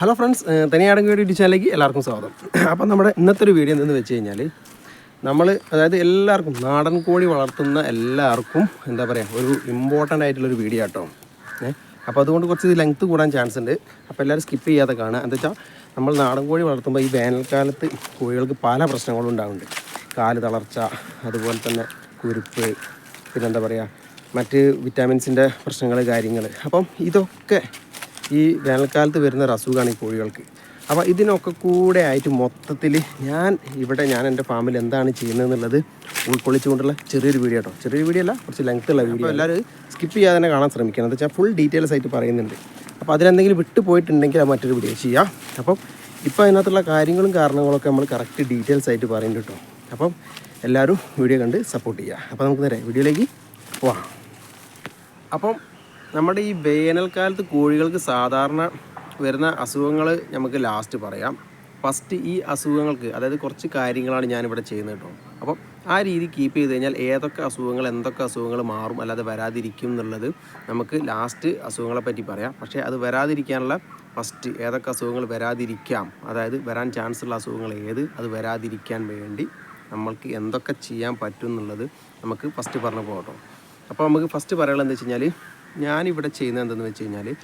Hello friends തനിയാടൻ video ചാനലിലേക്ക് എല്ലാവർക്കും സ്വാഗതം. അപ്പം നമ്മുടെ ഇന്നത്തെ ഒരു വീഡിയോ എന്തെന്ന് വെച്ച് കഴിഞ്ഞാൽ നമ്മൾ അതായത് എല്ലാവർക്കും നാടൻ കോഴി വളർത്തുന്ന എല്ലാവർക്കും എന്താ പറയുക ഒരു ഇമ്പോർട്ടന്റ് ആയിട്ടുള്ളൊരു വീഡിയോ ആട്ടോ. ഏഹ് അപ്പോൾ അതുകൊണ്ട് കുറച്ച് ലെങ്ത്ത് കൂടാൻ ചാൻസ് ഉണ്ട്. അപ്പോൾ എല്ലാവരും സ്കിപ്പ് ചെയ്യാതെ കാണുക. എന്താ വെച്ചാൽ നമ്മൾ നാടൻ കോഴി വളർത്തുമ്പോൾ ഈ വേനൽക്കാലത്ത് കോഴികൾക്ക് പല പ്രശ്നങ്ങളും ഉണ്ടാകുന്നുണ്ട് കാൽ തളർച്ച അതുപോലെ തന്നെ കുരുപ്പ് പിന്നെന്താ പറയുക മറ്റ് വിറ്റാമിൻസിന്റെ പ്രശ്നങ്ങൾ കാര്യങ്ങൾ അപ്പം ഇതൊക്കെ ഈ വേനൽക്കാലത്ത് വരുന്ന ഒരു അസുഖമാണ് ഈ കോഴികൾക്ക്. അപ്പോൾ ഇതിനൊക്കെ കൂടെ ആയിട്ട് മൊത്തത്തിൽ ഞാൻ ഇവിടെ ഞാൻ എന്റെ ഫാമിൽ എന്താണ് ചെയ്യുന്നത് എന്നുള്ളത് ഉൾക്കൊള്ളിച്ചുകൊണ്ടുള്ള ചെറിയൊരു വീഡിയോ കേട്ടോ. ചെറിയൊരു വീഡിയോ അല്ല കുറച്ച് ലെങ്ത് ഉള്ള വീഡിയോ എല്ലാവരും സ്കിപ്പ് ചെയ്യാതെ തന്നെ കാണാൻ ശ്രമിക്കണം. എന്താ വെച്ചാൽ ഫുൾ ഡീറ്റെയിൽസ് ആയിട്ട് പറയുന്നുണ്ട്. അപ്പോൾ അതിലെന്തെങ്കിലും വിട്ടു പോയിട്ടുണ്ടെങ്കിൽ അത് മറ്റൊരു വീഡിയോ ചെയ്യാം. അപ്പം ഇപ്പോൾ അതിനകത്തുള്ള കാര്യങ്ങളും കാരണങ്ങളൊക്കെ നമ്മൾ കറക്റ്റ് ഡീറ്റെയിൽസ് ആയിട്ട് പറയുന്നുണ്ട് കേട്ടോ. അപ്പം എല്ലാവരും വീഡിയോ കണ്ട് സപ്പോർട്ട് ചെയ്യുക അപ്പോൾ നമുക്ക് നേരെ വീഡിയോയിലേക്ക് പോവാം. അപ്പം നമ്മുടെ ഈ വേനൽക്കാലത്ത് കോഴികൾക്ക് സാധാരണ വരുന്ന അസുഖങ്ങൾ നമുക്ക് ലാസ്റ്റ് പറയാം. ഫസ്റ്റ് ഈ അസുഖങ്ങൾക്ക് അതായത് കുറച്ച് കാര്യങ്ങളാണ് ഞാനിവിടെ ചെയ്യുന്നത് കേട്ടോ. അപ്പം ആ രീതി കീപ്പ് ചെയ്ത് കഴിഞ്ഞാൽ ഏതൊക്കെ അസുഖങ്ങൾ എന്തൊക്കെ അസുഖങ്ങൾ മാറും അല്ലാതെ വരാതിരിക്കും എന്നുള്ളത് നമുക്ക് ലാസ്റ്റ് അസുഖങ്ങളെ പറ്റി പറയാം. പക്ഷേ അത് വരാതിരിക്കാനുള്ള ഫസ്റ്റ് ഏതൊക്കെ അസുഖങ്ങൾ വരാതിരിക്കാം അതായത് വരാൻ ചാൻസ് ഉള്ള അസുഖങ്ങൾ ഏത് അത് വരാതിരിക്കാൻ വേണ്ടി നമ്മൾക്ക് എന്തൊക്കെ ചെയ്യാൻ പറ്റും എന്നുള്ളത് നമുക്ക് ഫസ്റ്റ് പറഞ്ഞു പോകട്ടോ അപ്പോൾ നമുക്ക് ഫസ്റ്റ് പറയാനുള്ളത് എന്താ വെച്ച് കഴിഞ്ഞാൽ ഞാനിവിടെ ചെയ്യുന്നത് എന്തെന്ന് വെച്ച് കഴിഞ്ഞാൽ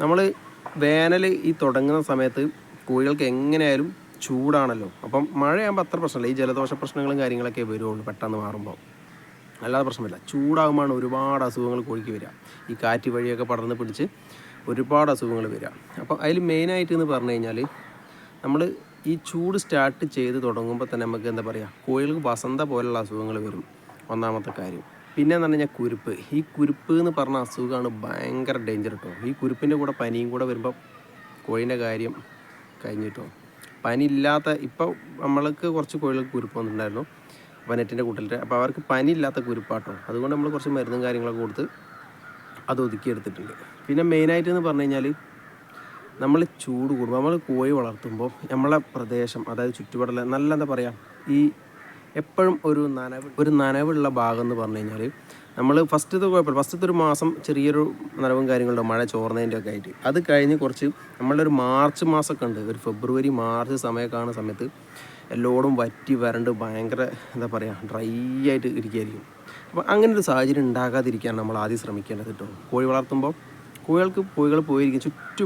നമ്മൾ വേനൽ ഈ തുടങ്ങുന്ന സമയത്ത് കോഴികൾക്ക് എങ്ങനെയായാലും ചൂടാണല്ലോ. അപ്പം മഴയാകുമ്പോൾ അത്ര പ്രശ്നമില്ല. ഈ ജലദോഷ പ്രശ്നങ്ങളും കാര്യങ്ങളൊക്കെ വരുള്ളൂ പെട്ടെന്ന് മാറുമ്പോൾ അല്ലാതെ പ്രശ്നമില്ല. ചൂടാകുമ്പോൾ ഒരുപാട് അസുഖങ്ങൾ കോഴിക്ക് വരിക. ഈ കാറ്റ് വഴിയൊക്കെ പടർന്ന് പിടിച്ച് ഒരുപാട് അസുഖങ്ങൾ വരിക. അപ്പം അതിൽ മെയിനായിട്ട് എന്ന് പറഞ്ഞു കഴിഞ്ഞാൽ നമ്മൾ ഈ ചൂട് സ്റ്റാർട്ട് ചെയ്ത് തുടങ്ങുമ്പോൾ തന്നെ നമുക്ക് എന്താ പറയുക കോഴികൾക്ക് വസന്ത പോലുള്ള അസുഖങ്ങൾ വരും. ഒന്നാമത്തെ കാര്യം. പിന്നെ എന്ന് പറഞ്ഞാൽ കുരുപ്പ്. ഈ കുരുപ്പ് എന്ന് പറഞ്ഞ അസുഖമാണ് ഭയങ്കര ഡേഞ്ചർ കേട്ടോ ഈ കുരുപ്പിന്റെ കൂടെ പനിയും കൂടെ വരുമ്പോൾ കോഴീന്റെ കാര്യം കഴിഞ്ഞിട്ടോ. പനി ഇല്ലാത്ത ഇപ്പോൾ നമ്മൾക്ക് കുറച്ച് കോഴികൾക്ക് കുരുപ്പ് വന്നിട്ടുണ്ടായിരുന്നു അപ്പോൾ നെറ്റിന്റെ കൂട്ടലിട്ട് അപ്പോൾ അവർക്ക് പനി ഇല്ലാത്ത കുരുപ്പാട്ടോ. അതുകൊണ്ട് നമ്മൾ കുറച്ച് മരുന്നും കാര്യങ്ങളൊക്കെ കൊടുത്ത് അത് ഒതുക്കി എടുത്തിട്ടുണ്ട് പിന്നെ മെയിനായിട്ട് എന്ന് പറഞ്ഞു കഴിഞ്ഞാൽ നമ്മൾ ചൂട് കൂടുമ്പോൾ നമ്മൾ കോഴി വളർത്തുമ്പോൾ നമ്മളെ പ്രദേശം അതായത് ചുറ്റുപാടുള്ള നല്ല എന്താ പറയുക ഈ എപ്പോഴും ഒരു നനവ് ഒരു നനവുള്ള ഭാഗം എന്ന് പറഞ്ഞു കഴിഞ്ഞാൽ നമ്മൾ ഫസ്റ്റത്തെ കുഴപ്പമില്ല. ഫസ്റ്റത്തെ ഒരു മാസം ചെറിയൊരു നനവും കാര്യങ്ങളുണ്ട് മഴ ചോർന്നതിന്റെ ഒക്കെ ആയിട്ട്. അത് കഴിഞ്ഞ് കുറച്ച് നമ്മളൊരു മാർച്ച് മാസമൊക്കെ ഉണ്ട്. ഒരു ഫെബ്രുവരി മാർച്ച് സമയമൊക്കെ സമയത്ത് എല്ലോടും വറ്റി വരണ്ട് ഭയങ്കര എന്താ പറയുക ഡ്രൈ ആയിട്ട് ഇരിക്കുകയായിരിക്കും അപ്പോൾ അങ്ങനെ ഒരു സാഹചര്യം ഉണ്ടാകാതിരിക്കാൻ നമ്മൾ ആദ്യം ശ്രമിക്കേണ്ടത് കേട്ടോ കോഴി വളർത്തുമ്പോൾ കോഴികൾക്ക് കോഴികൾ പോയിരിക്കും. ചുറ്റു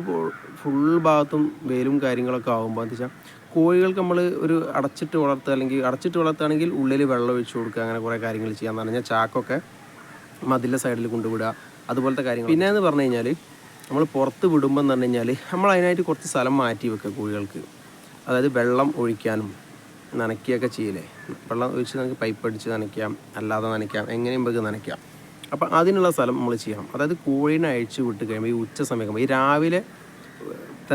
ഫുൾ ഭാഗത്തും വേലും കാര്യങ്ങളൊക്കെ ആകുമ്പോൾ എന്താ വെച്ചാൽ കോഴികൾക്ക് നമ്മൾ ഒരു അടച്ചിട്ട് വളർത്തുക അല്ലെങ്കിൽ അടച്ചിട്ട് വളർത്തുകയാണെങ്കിൽ ഉള്ളിൽ വെള്ളം ഒഴിച്ചു കൊടുക്കുക അങ്ങനെ കുറേ കാര്യങ്ങൾ ചെയ്യാമെന്ന് പറഞ്ഞാൽ ചാക്കൊക്കെ മതിലിന്റെ സൈഡിൽ കൊണ്ടുവിടുക അതുപോലത്തെ കാര്യങ്ങൾ പിന്നെ എന്ന് പറഞ്ഞു കഴിഞ്ഞാൽ നമ്മൾ പുറത്ത് വിടുമ്പോൾ എന്ന് പറഞ്ഞു കഴിഞ്ഞാൽ നമ്മൾ അതിനായിട്ട് കുറച്ച് സ്ഥലം മാറ്റി വെക്കുക കോഴികൾക്ക്. അതായത് വെള്ളം ഒഴിക്കാനും നനയ്ക്കുകയൊക്കെ ചെയ്യില്ലേ? വെള്ളം ഒഴിച്ച് നമുക്ക് പൈപ്പ് അടിച്ച് നനയ്ക്കാം അല്ലാതെ നനയ്ക്കാം എങ്ങനെയും നമുക്ക് നനയ്ക്കാം. അപ്പം അതിനുള്ള സ്ഥലം നമ്മൾ ചെയ്യണം. അതായത് കോഴീനെ അഴിച്ച് വിട്ട് കഴിയുമ്പോൾ ഈ ഉച്ച സമയം ഈ രാവിലെ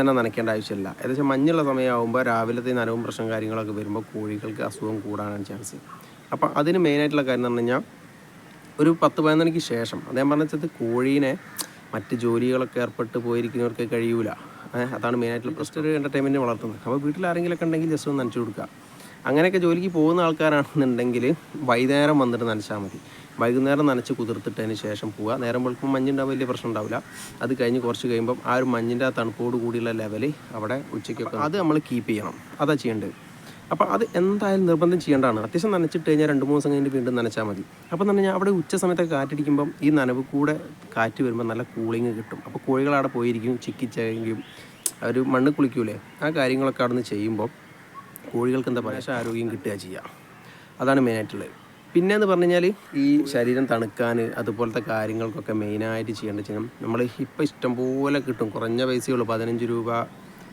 തന്നെ നനയ്ക്കേണ്ട ആവശ്യമില്ല. ഏകദേശം മഞ്ഞുള്ള സമയമാകുമ്പോൾ രാവിലത്തെ നനവും പ്രശ്നം കാര്യങ്ങളൊക്കെ വരുമ്പോൾ കോഴികൾക്ക് അസുഖം കൂടാനാണ് ചാൻസ് അപ്പം അതിന് മെയിനായിട്ടുള്ള കാര്യം എന്ന് പറഞ്ഞു കഴിഞ്ഞാൽ ഒരു പത്ത് പതിനൊന്ന് മണിക്ക് ശേഷം അദ്ദേഹം പറഞ്ഞത് കോഴീനെ മറ്റ് ജോലികളൊക്കെ ഏർപ്പെട്ട് പോയിരിക്കുന്നവർക്ക് കഴിയൂല. അതാണ് മെയിനായിട്ടുള്ള പ്രശ്നം. ഒരു എന്റർടൈൻമെന്റ് വളർത്തുന്നത്. അപ്പോൾ വീട്ടിൽ ആരെങ്കിലുമൊക്കെ ഉണ്ടെങ്കിൽ ജസ്റ്റ് ഒന്ന് നനച്ചു കൊടുക്കുക. അങ്ങനെയൊക്കെ ജോലിക്ക് പോകുന്ന ആൾക്കാരാണെന്നുണ്ടെങ്കിൽ വൈകുന്നേരം വന്നിട്ട് നനച്ചാൽ മതി. വൈകുന്നേരം നനച്ച് കുതിർത്തിട്ടതിന് ശേഷം പോവുക. നേരം വെളുപ്പം മഞ്ഞുണ്ടാവും വലിയ പ്രശ്നം ഉണ്ടാവില്ല. അത് കഴിഞ്ഞ് കുറച്ച് കഴിയുമ്പം ആ ഒരു മഞ്ഞിന്റെ ആ തണുപ്പോട് കൂടിയുള്ള ലെവൽ അവിടെ ഉച്ചയ്ക്കൊക്കെ അത് നമ്മൾ കീപ്പ് ചെയ്യണം. അതാ ചെയ്യേണ്ടത്. അപ്പോൾ അത് എന്തായാലും നിർബന്ധം ചെയ്യേണ്ടതാണ്. അത്യാവശ്യം നനച്ചിട്ട് കഴിഞ്ഞാൽ രണ്ട് മൂന്ന് ദിവസം കഴിഞ്ഞ് വീണ്ടും നനച്ചാൽ മതി. അപ്പോൾ എന്ന് പറഞ്ഞാൽ അവിടെ ഉച്ച സമയത്തൊക്കെ കാറ്റടിക്കുമ്പം ഈ നനവ് കൂടെ കാറ്റ് വരുമ്പോൾ നല്ല കൂളിങ് കിട്ടും. അപ്പോൾ കോഴികൾ അവിടെ പോയിരിക്കും ചിക്കിച്ചെങ്കിലും അവർ മണ്ണ് കുളിക്കൂലേ? ആ കാര്യങ്ങളൊക്കെ അവിടെ നിന്ന് ചെയ്യുമ്പോൾ കോഴികൾക്ക് എന്താ പറയുക? ആരോഗ്യം കിട്ടുക ചെയ്യുക അതാണ് മെയിനായിട്ടുള്ളത് പിന്നെ എന്ന് പറഞ്ഞു കഴിഞ്ഞാൽ ഈ ശരീരം തണുക്കാൻ അതുപോലത്തെ കാര്യങ്ങൾക്കൊക്കെ മെയിനായിട്ട് ചെയ്യേണ്ടത് ചെയ്യണം നമ്മൾ ഇപ്പോൾ ഇഷ്ടംപോലെ കിട്ടും. കുറഞ്ഞ പൈസയുള്ളൂ പതിനഞ്ച് രൂപ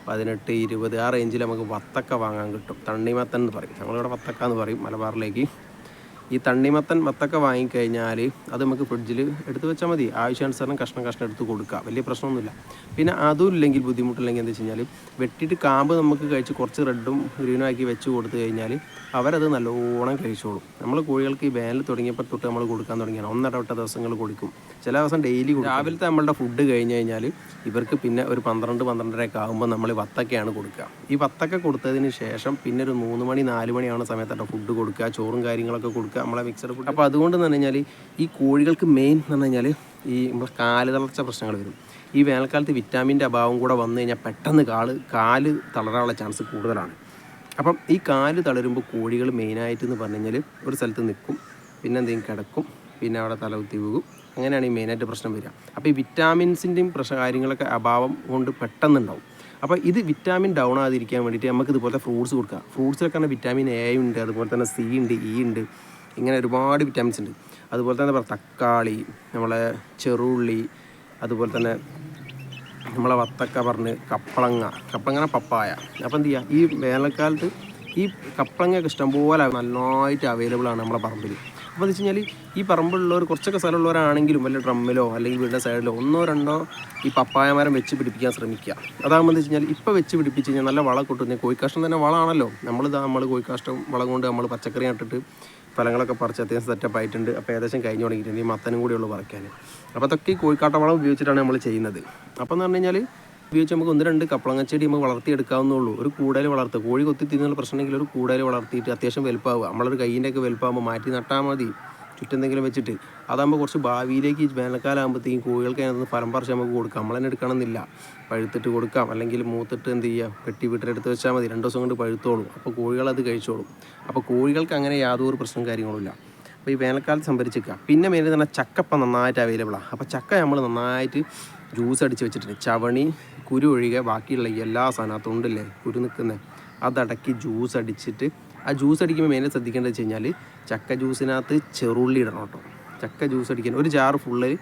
പതിനെട്ട് ഇരുപത് ആ റേഞ്ചിൽ നമുക്ക് വത്തക്ക വാങ്ങാൻ കിട്ടും. തണ്ണിമത്തൻ എന്ന് പറയും. ഞങ്ങളിവിടെ വത്തക്ക എന്ന് പറയും മലബാറിലേക്ക്. ഈ തണ്ണിമത്തൻ വത്തൊക്കെ വാങ്ങിക്കഴിഞ്ഞാൽ അത് നമുക്ക് ഫ്രിഡ്ജിൽ എടുത്ത് വെച്ചാൽ മതി. ആവശ്യാനുസരണം കഷ്ണം കഷ്ണം എടുത്ത് കൊടുക്കുക. വലിയ പ്രശ്നമൊന്നുമില്ല. പിന്നെ അതും ഇല്ലെങ്കിൽ ബുദ്ധിമുട്ടില്ലെങ്കിൽ എന്താ വെച്ച് കഴിഞ്ഞാൽ വെട്ടിയിട്ട് കാമ്പ് നമുക്ക് കഴിച്ച് കുറച്ച് റെഡും ഗ്രീനും ആക്കി വെച്ച് കൊടുത്തു കഴിഞ്ഞാൽ അവരത് നല്ലോണം കഴിച്ചോളും. നമ്മൾ കോഴികൾക്ക് ഈ വേനൽ തുടങ്ങിയപ്പോൾ തൊട്ട് നമ്മൾ കൊടുക്കാൻ തുടങ്ങിയാണ്. ഒന്നിടവിട്ട ദിവസങ്ങൾ കൊടുക്കും. ചില ദിവസം ഡെയിലി കൊടുക്കും. രാവിലത്തെ നമ്മളുടെ ഫുഡ് കഴിഞ്ഞ് കഴിഞ്ഞാൽ ഇവർക്ക് പിന്നെ ഒരു പന്ത്രണ്ട് പന്ത്രണ്ടരയൊക്കെ ആകുമ്പോൾ നമ്മൾ വത്തക്കയാണ് കൊടുക്കുക. ഈ വത്തക്ക കൊടുത്തതിന് ശേഷം പിന്നെ ഒരു മൂന്ന് മണി നാല് മണിയാവുന്ന സമയത്താണ് ഫുഡ് കൊടുക്കുക. ചോറും കാര്യങ്ങളൊക്കെ കൊടുക്കുക. നമ്മളെ മിക്സഡ് ഫുഡ് അപ്പോൾ അതുകൊണ്ട് എന്ന് പറഞ്ഞു കഴിഞ്ഞാൽ ഈ കോഴികൾക്ക് മെയിൻ എന്ന് പറഞ്ഞു കഴിഞ്ഞാൽ ഈ നമ്മളെ കാൽ തളർച്ച പ്രശ്നങ്ങൾ വരും. ഈ വേനൽക്കാലത്ത് വിറ്റാമിന്റെ അഭാവം കൂടെ വന്നു കഴിഞ്ഞാൽ പെട്ടെന്ന് കാൽ കാൽ തളരാനുള്ള ചാൻസ് കൂടുതലാണ്. അപ്പം ഈ കാൽ തളരുമ്പോൾ കോഴികൾ മെയിനായിട്ട് എന്ന് പറഞ്ഞു കഴിഞ്ഞാൽ ഒരു സ്ഥലത്ത് നിൽക്കും പിന്നെ എന്തെങ്കിലും കിടക്കും പിന്നെ അവിടെ തല കുത്തി പോകും അങ്ങനെയാണ് ഈ മെയിനായിട്ട് പ്രശ്നം വരിക. അപ്പോൾ ഈ വിറ്റാമിൻസിന്റെയും പ്രശ്ന കാര്യങ്ങളൊക്കെ അഭാവം കൊണ്ട് പെട്ടെന്നുണ്ടാവും. അപ്പോൾ ഇത് വിറ്റാമിൻ ഡൗൺ ആകാതിരിക്കാൻ വേണ്ടിയിട്ട് നമുക്ക് ഇതുപോലത്തെ ഫ്രൂട്ട്സ് കൊടുക്കുക ഫ്രൂട്ട്സിലൊക്കെ വിറ്റാമിൻ എ ഉണ്ട് അതുപോലെ തന്നെ സി ഉണ്ട് ഇ ഉണ്ട്. ഇങ്ങനെ ഒരുപാട് വിറ്റാമിൻസ് ഉണ്ട്. അതുപോലെ തന്നെ പറയാം തക്കാളി നമ്മളെ ചെറുള്ളി അതുപോലെ തന്നെ നമ്മളെ വത്തക്ക പറഞ്ഞ് കപ്പളങ്ങ കപ്പളങ്ങ പപ്പായ. അപ്പോൾ എന്ത് ചെയ്യുക ഈ വേനൽക്കാലത്ത് ഈ കപ്പളങ്ങയൊക്കെ ഇഷ്ടംപോലെ നന്നായിട്ട് അവൈലബിൾ ആണ് നമ്മളെ പറമ്പിൽ അപ്പോൾ എന്ന് വെച്ച് കഴിഞ്ഞാൽ ഈ പറമ്പുള്ളവർ കുറച്ചൊക്കെ സ്ഥലമുള്ളവരാണെങ്കിലും വല്ല ഡ്രമ്മിലോ അല്ലെങ്കിൽ വീടിന്റെ സൈഡിലോ ഒന്നോ രണ്ടോ ഈ പപ്പായ മരം വെച്ച് പിടിപ്പിക്കാൻ ശ്രമിക്കുക. അതാകുമ്പോൾ എന്ന് വെച്ച് കഴിഞ്ഞാൽ ഇപ്പോൾ വെച്ച് പിടിപ്പിച്ച് കഴിഞ്ഞാൽ നല്ല വളം കൊട്ടുന്നത് കോഴിക്കാഷ്ടം തന്നെ വളമാണല്ലോ നമ്മളിതാ നമ്മൾ കോഴിക്കാഷ്ടം വളം കൊണ്ട് നമ്മൾ പച്ചക്കറി നട്ടിട്ട് ഫലങ്ങളൊക്കെ പറിച്ച് അത്യാവശ്യം സെറ്റപ്പ് ആയിട്ടുണ്ട്. അപ്പോൾ ഏകദേശം കഴിഞ്ഞ് തുടങ്ങിയിട്ടുണ്ട്. ഈ മത്തനും കൂടിയുള്ളൂ പറിക്കാൻ. അപ്പോൾ അതൊക്കെ ഈ കോഴിക്കാട്ട വളം ഉപയോഗിച്ചിട്ടാണ് നമ്മൾ ചെയ്യുന്നത്. അപ്പോൾ എന്ന് പറഞ്ഞു കഴിഞ്ഞാൽ ഉപയോഗിച്ച് നമുക്ക് ഒന്ന് രണ്ട് കപ്പളങ്ങ ചെടി നമുക്ക് വളർത്തിയെടുക്കാവുന്നുള്ളൂ ഒരു കൂടുതൽ വളർത്തുക കോഴി കൊത്തി തിന്നുള്ള പ്രശ്നമെങ്കിൽ ഒരു കൂടുതൽ വളർത്തിയിട്ട് അത്യാവശ്യം വലുപ്പമാവുക നമ്മളൊരു കയ്യിന്റെയൊക്കെ വലുപ്പമാകുമ്പോൾ മാറ്റി നട്ടാൽ മതി. ചുറ്റെന്തെങ്കിലും വെച്ചിട്ട് അതാകുമ്പോൾ കുറച്ച് ഭാവിയിലേക്ക് വേനൽക്കാലാകുമ്പോഴത്തേക്കും കോഴികൾക്ക് അതിനകത്ത് ഫലം പറിച്ച് നമുക്ക് കൊടുക്കാം. നമ്മൾ തന്നെ എടുക്കണമെന്നില്ല. പഴുത്തിട്ട് കൊടുക്കാം. അല്ലെങ്കിൽ മൂത്തിട്ട് എന്ത് ചെയ്യുക പെട്ടി വീട്ടിലെടുത്ത് വെച്ചാൽ മതി. രണ്ട് ദിവസം കൊണ്ട് പഴുത്തോളും. അപ്പോൾ കോഴികൾ അത് കഴിച്ചോളും. അപ്പോൾ കോഴികൾക്ക് അങ്ങനെ യാതൊരു പ്രശ്നം കാര്യങ്ങളുമില്ല അപ്പോൾ ഈ വേനൽക്കാലത്ത് സംഭരിച്ചിരിക്കുക. പിന്നെ മെയിൻ തന്നെ ചക്കപ്പം നന്നായിട്ട് അവൈലബിളാണ് അപ്പോൾ ചക്ക നമ്മൾ നന്നായിട്ട് ജ്യൂസ് അടിച്ച് വെച്ചിട്ടുണ്ട്. ചവണി കുരു ഒഴികെ ബാക്കിയുള്ള എല്ലാ സാധനത്തും ഉണ്ടല്ലേ കുരു നിൽക്കുന്നത് അതടക്കി ജ്യൂസ് അടിച്ചിട്ട് ആ ജ്യൂസ് അടിക്കുമ്പോൾ മെയിനായി ശ്രദ്ധിക്കേണ്ടത് വെച്ച് കഴിഞ്ഞാൽ ചക്ക ജ്യൂസിനകത്ത് ചെറുള്ളി ഇടണം കേട്ടോ. ചക്ക ജ്യൂസ് അടിക്കാൻ. ഒരു ജാർ ഫുള്ള്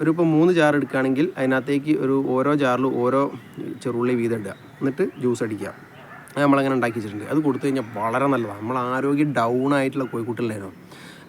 ഒരു ഇപ്പോൾ മൂന്ന് ജാർ എടുക്കുകയാണെങ്കിൽ അതിനകത്തേക്ക് ഒരു ഓരോ ജാറിലും ഓരോ ചെറുള്ളി വീതം ഇടുക. എന്നിട്ട് ജ്യൂസ് അടിക്കുക. അത് നമ്മളങ്ങനെ ഉണ്ടാക്കി വെച്ചിട്ടുണ്ട്. അത് കൊടുത്തു കഴിഞ്ഞാൽ വളരെ നല്ലതാണ് നമ്മൾ ആരോഗ്യം ഡൗൺ ആയിട്ടുള്ള കോഴിക്കുട്ടിലായിരുന്നു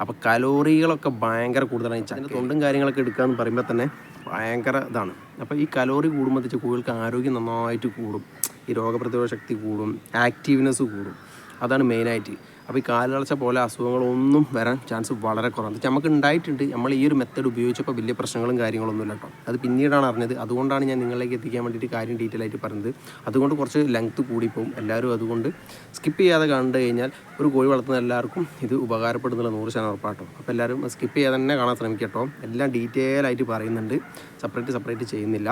അപ്പോൾ കലോറികളൊക്കെ ഭയങ്കര കൂടുതലാണ്. ഈ ചക്ക തൊണ്ടും കാര്യങ്ങളൊക്കെ എടുക്കുക എന്ന് പറയുമ്പോൾ തന്നെ ഭയങ്കര ഇതാണ്. അപ്പോൾ ഈ കലോറി കൂടുമ്പോൾ വെച്ചാൽ കോഴികൾക്ക് ആരോഗ്യം നന്നായിട്ട് കൂടും. ഈ രോഗപ്രതിരോധ ശക്തി കൂടും. ആക്റ്റീവ്നെസ് കൂടും. അതാണ് മെയിനായിട്ട്. അപ്പോൾ ഈ കാലുകളച്ച പോലെ അസുഖങ്ങളൊന്നും വരാൻ ചാൻസ് വളരെ കുറവാണ്. നമുക്ക് ഉണ്ടായിട്ടുണ്ട്. നമ്മൾ ഈ ഒരു മെത്തേഡ് ഉപയോഗിച്ചപ്പോൾ വലിയ പ്രശ്നങ്ങളും കാര്യങ്ങളൊന്നും ഇല്ല കേട്ടോ. അത് പിന്നീടാണ് അറിഞ്ഞത്. അതുകൊണ്ടാണ് ഞാൻ നിങ്ങളിലേക്ക് എത്തിക്കാൻ വേണ്ടിയിട്ട് കാര്യം ഡീറ്റെയിൽ ആയിട്ട് പറഞ്ഞത്. അതുകൊണ്ട് കുറച്ച് ലെങ്ത്ത് കൂടിപ്പോവും. എല്ലാവരും അതുകൊണ്ട് സ്കിപ്പ് ചെയ്യാതെ കണ്ടു കഴിഞ്ഞാൽ ഒരു കോഴി വളർത്തുന്ന എല്ലാവർക്കും ഇത് ഉപകാരപ്പെടുന്നുള്ള നൂറ് ശതമാനം ഉറപ്പാട്ടോ. അപ്പോൾ എല്ലാവരും സ്കിപ്പ് ചെയ്യാതെ തന്നെ കാണാൻ ശ്രമിക്കട്ടോ എല്ലാം ഡീറ്റെയിൽ ആയിട്ട് പറയുന്നുണ്ട്. സെപ്പറേറ്റ് സെപ്പറേറ്റ് ചെയ്യുന്നില്ല.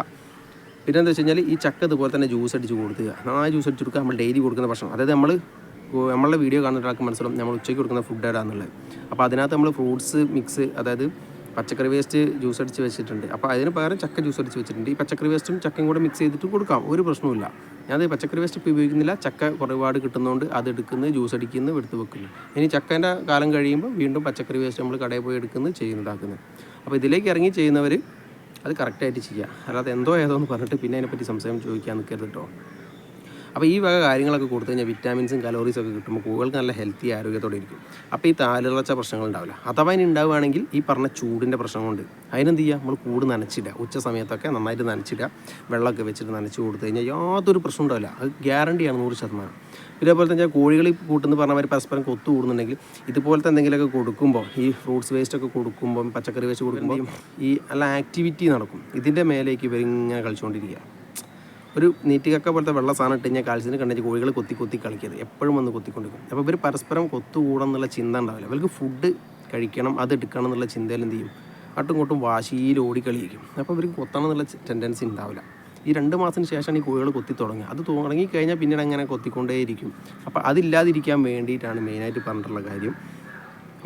പിന്നെ എന്താ വെച്ച് കഴിഞ്ഞാൽ ഈ ചക്ക ഇതുപോലെ തന്നെ ജ്യൂസ് അടിച്ച് കൊടുക്കുക ആ ജ്യൂസ് അടിച്ച് കൊടുക്കുക നമ്മൾ ഡെയിലി കൊടുക്കുന്ന ഭക്ഷണം. അതായത് നമ്മൾ നമ്മളുടെ വീഡിയോ കാണുന്ന ഒരാൾക്ക് മനസ്സിലാവും നമ്മൾ ഉച്ചയ്ക്ക് കൊടുക്കുന്ന ഫുഡ് ഏതാണെന്നുള്ളത് അപ്പോൾ അതിനകത്ത് നമ്മൾ ഫ്രൂട്ട്സ് മിക്സ് അതായത് പച്ചക്കറി വേസ്റ്റ് ജ്യൂസ് അടിച്ച് വെച്ചിട്ടുണ്ട്. അപ്പോൾ അതിന് പകരം ചക്ക ജ്യൂസ് അടിച്ച് വെച്ചിട്ടുണ്ട്. ഈ പച്ചക്കറി വേസ്റ്റും ചക്കയും കൂടെ മിക്സ് ചെയ്തിട്ട് കൊടുക്കാം. ഒരു പ്രശ്നവുമില്ല. ഞാനത് പച്ചക്കറി വേസ്റ്റ് ഇപ്പോൾ ഉപയോഗിക്കുന്നില്ല. ചക്ക ഒരുപാട് കിട്ടുന്നതുകൊണ്ട് അത് എടുക്കുന്നത് ജ്യൂസ് അടിക്കുന്നു എടുത്ത് വെക്കുന്നു. ഇനി ചക്കേന്റെ കാലം കഴിയുമ്പോൾ വീണ്ടും പച്ചക്കറി വേസ്റ്റ് നമ്മൾ കടയിൽ പോയി എടുക്കുന്നത് ചെയ്യുന്നതാക്കുന്നത് അപ്പോൾ ഇതിലേക്ക് ഇറങ്ങി ചെയ്യുന്നവർ അത് കറക്റ്റായിട്ട് ചെയ്യുക അല്ലാതെ എന്തോ ഏതോ എന്ന് പറഞ്ഞിട്ട് പിന്നെ അതിനെപ്പറ്റി സംശയം ചോദിക്കാൻ നിൽക്കരുത് കേട്ടോ അപ്പോൾ ഈ വക കാര്യങ്ങളൊക്കെ കൊടുത്തു കഴിഞ്ഞാൽ വിറ്റാമിൻസും കലോറീസും ഒക്കെ കിട്ടുമ്പോൾ കോഴികൾക്ക് നല്ല ഹെൽത്തി ആരോഗ്യത്തോടെ ഇരിക്കും. അപ്പോൾ ഈ താലിളച്ച പ്രശ്നങ്ങൾ ഉണ്ടാവില്ല. അഥവാ ഇനി ഉണ്ടാവുകയാണെങ്കിൽ ഈ പറഞ്ഞ ചൂടിന്റെ പ്രശ്നം കൊണ്ട് അതിനെന്ത് ചെയ്യുക നമ്മൾ കൂട് നനച്ചിടുക. ഉച്ച സമയത്തൊക്കെ നന്നായിട്ട് നനച്ചിടുക. വെള്ളമൊക്കെ വെച്ചിട്ട് നനച്ച് കൊടുത്തു കഴിഞ്ഞാൽ യാതൊരു പ്രശ്നം ഉണ്ടാവില്ല. അത് ഗ്യാരണ്ടിയാണ് നൂറ് ശതമാനം. ഇതേപോലെ തന്നെ കോഴികൾ കൂട്ടെന്ന് പറഞ്ഞവർ പരസ്പരം കൊത്തു കൂടുന്നുണ്ടെങ്കിൽ ഇതുപോലത്തെ എന്തെങ്കിലുമൊക്കെ കൊടുക്കുമ്പോൾ ഈ ഫ്രൂട്ട്സ് വേസ്റ്റ് ഒക്കെ കൊടുക്കുമ്പോൾ പച്ചക്കറി വേസ്റ്റ് കൊടുക്കുമ്പോൾ ഈ നല്ല ആക്ടിവിറ്റി നടക്കും. ഇതിന്റെ മേലേക്ക് ഇവരിങ്ങനെ കളിച്ചുകൊണ്ടിരിക്കുക ഒരു നീറ്റികക്ക പോലത്തെ വെള്ള സാധനം ഇട്ട് കഴിഞ്ഞാൽ കാൽസ്യത്തിന് കണ്ടിട്ട് കോഴികൾ കൊത്തി കൊത്തി കളിക്കരുത്. എപ്പോഴും വന്ന് കൊത്തിക്കൊണ്ടിരിക്കും. അപ്പോൾ ഇവർ പരസ്പരം കൊത്തുകൂടണം എന്നുള്ള ചിന്ത ഉണ്ടാവില്ല. ഇവർക്ക് ഫുഡ് കഴിക്കണം അത് എടുക്കണം എന്നുള്ള ചിന്തയിൽ എന്ത് ചെയ്യും? അട്ടും ഇങ്ങോട്ടും വാശിയിൽ ഓടിക്കളിയിരിക്കും അപ്പോൾ ഇവർക്ക് കൊത്തണം എന്നുള്ള ടെൻഡൻസി ഉണ്ടാവില്ല. ഈ രണ്ട് മാസത്തിന് ശേഷമാണ് ഈ കോഴികൾ കൊത്തി തുടങ്ങുക. അത് തുടങ്ങി കഴിഞ്ഞാൽ പിന്നീട് അങ്ങനെ കൊത്തിക്കൊണ്ടേയിരിക്കും. അപ്പോൾ അതില്ലാതിരിക്കാൻ വേണ്ടിയിട്ടാണ് മെയിനായിട്ട് പറഞ്ഞിട്ടുള്ള കാര്യം.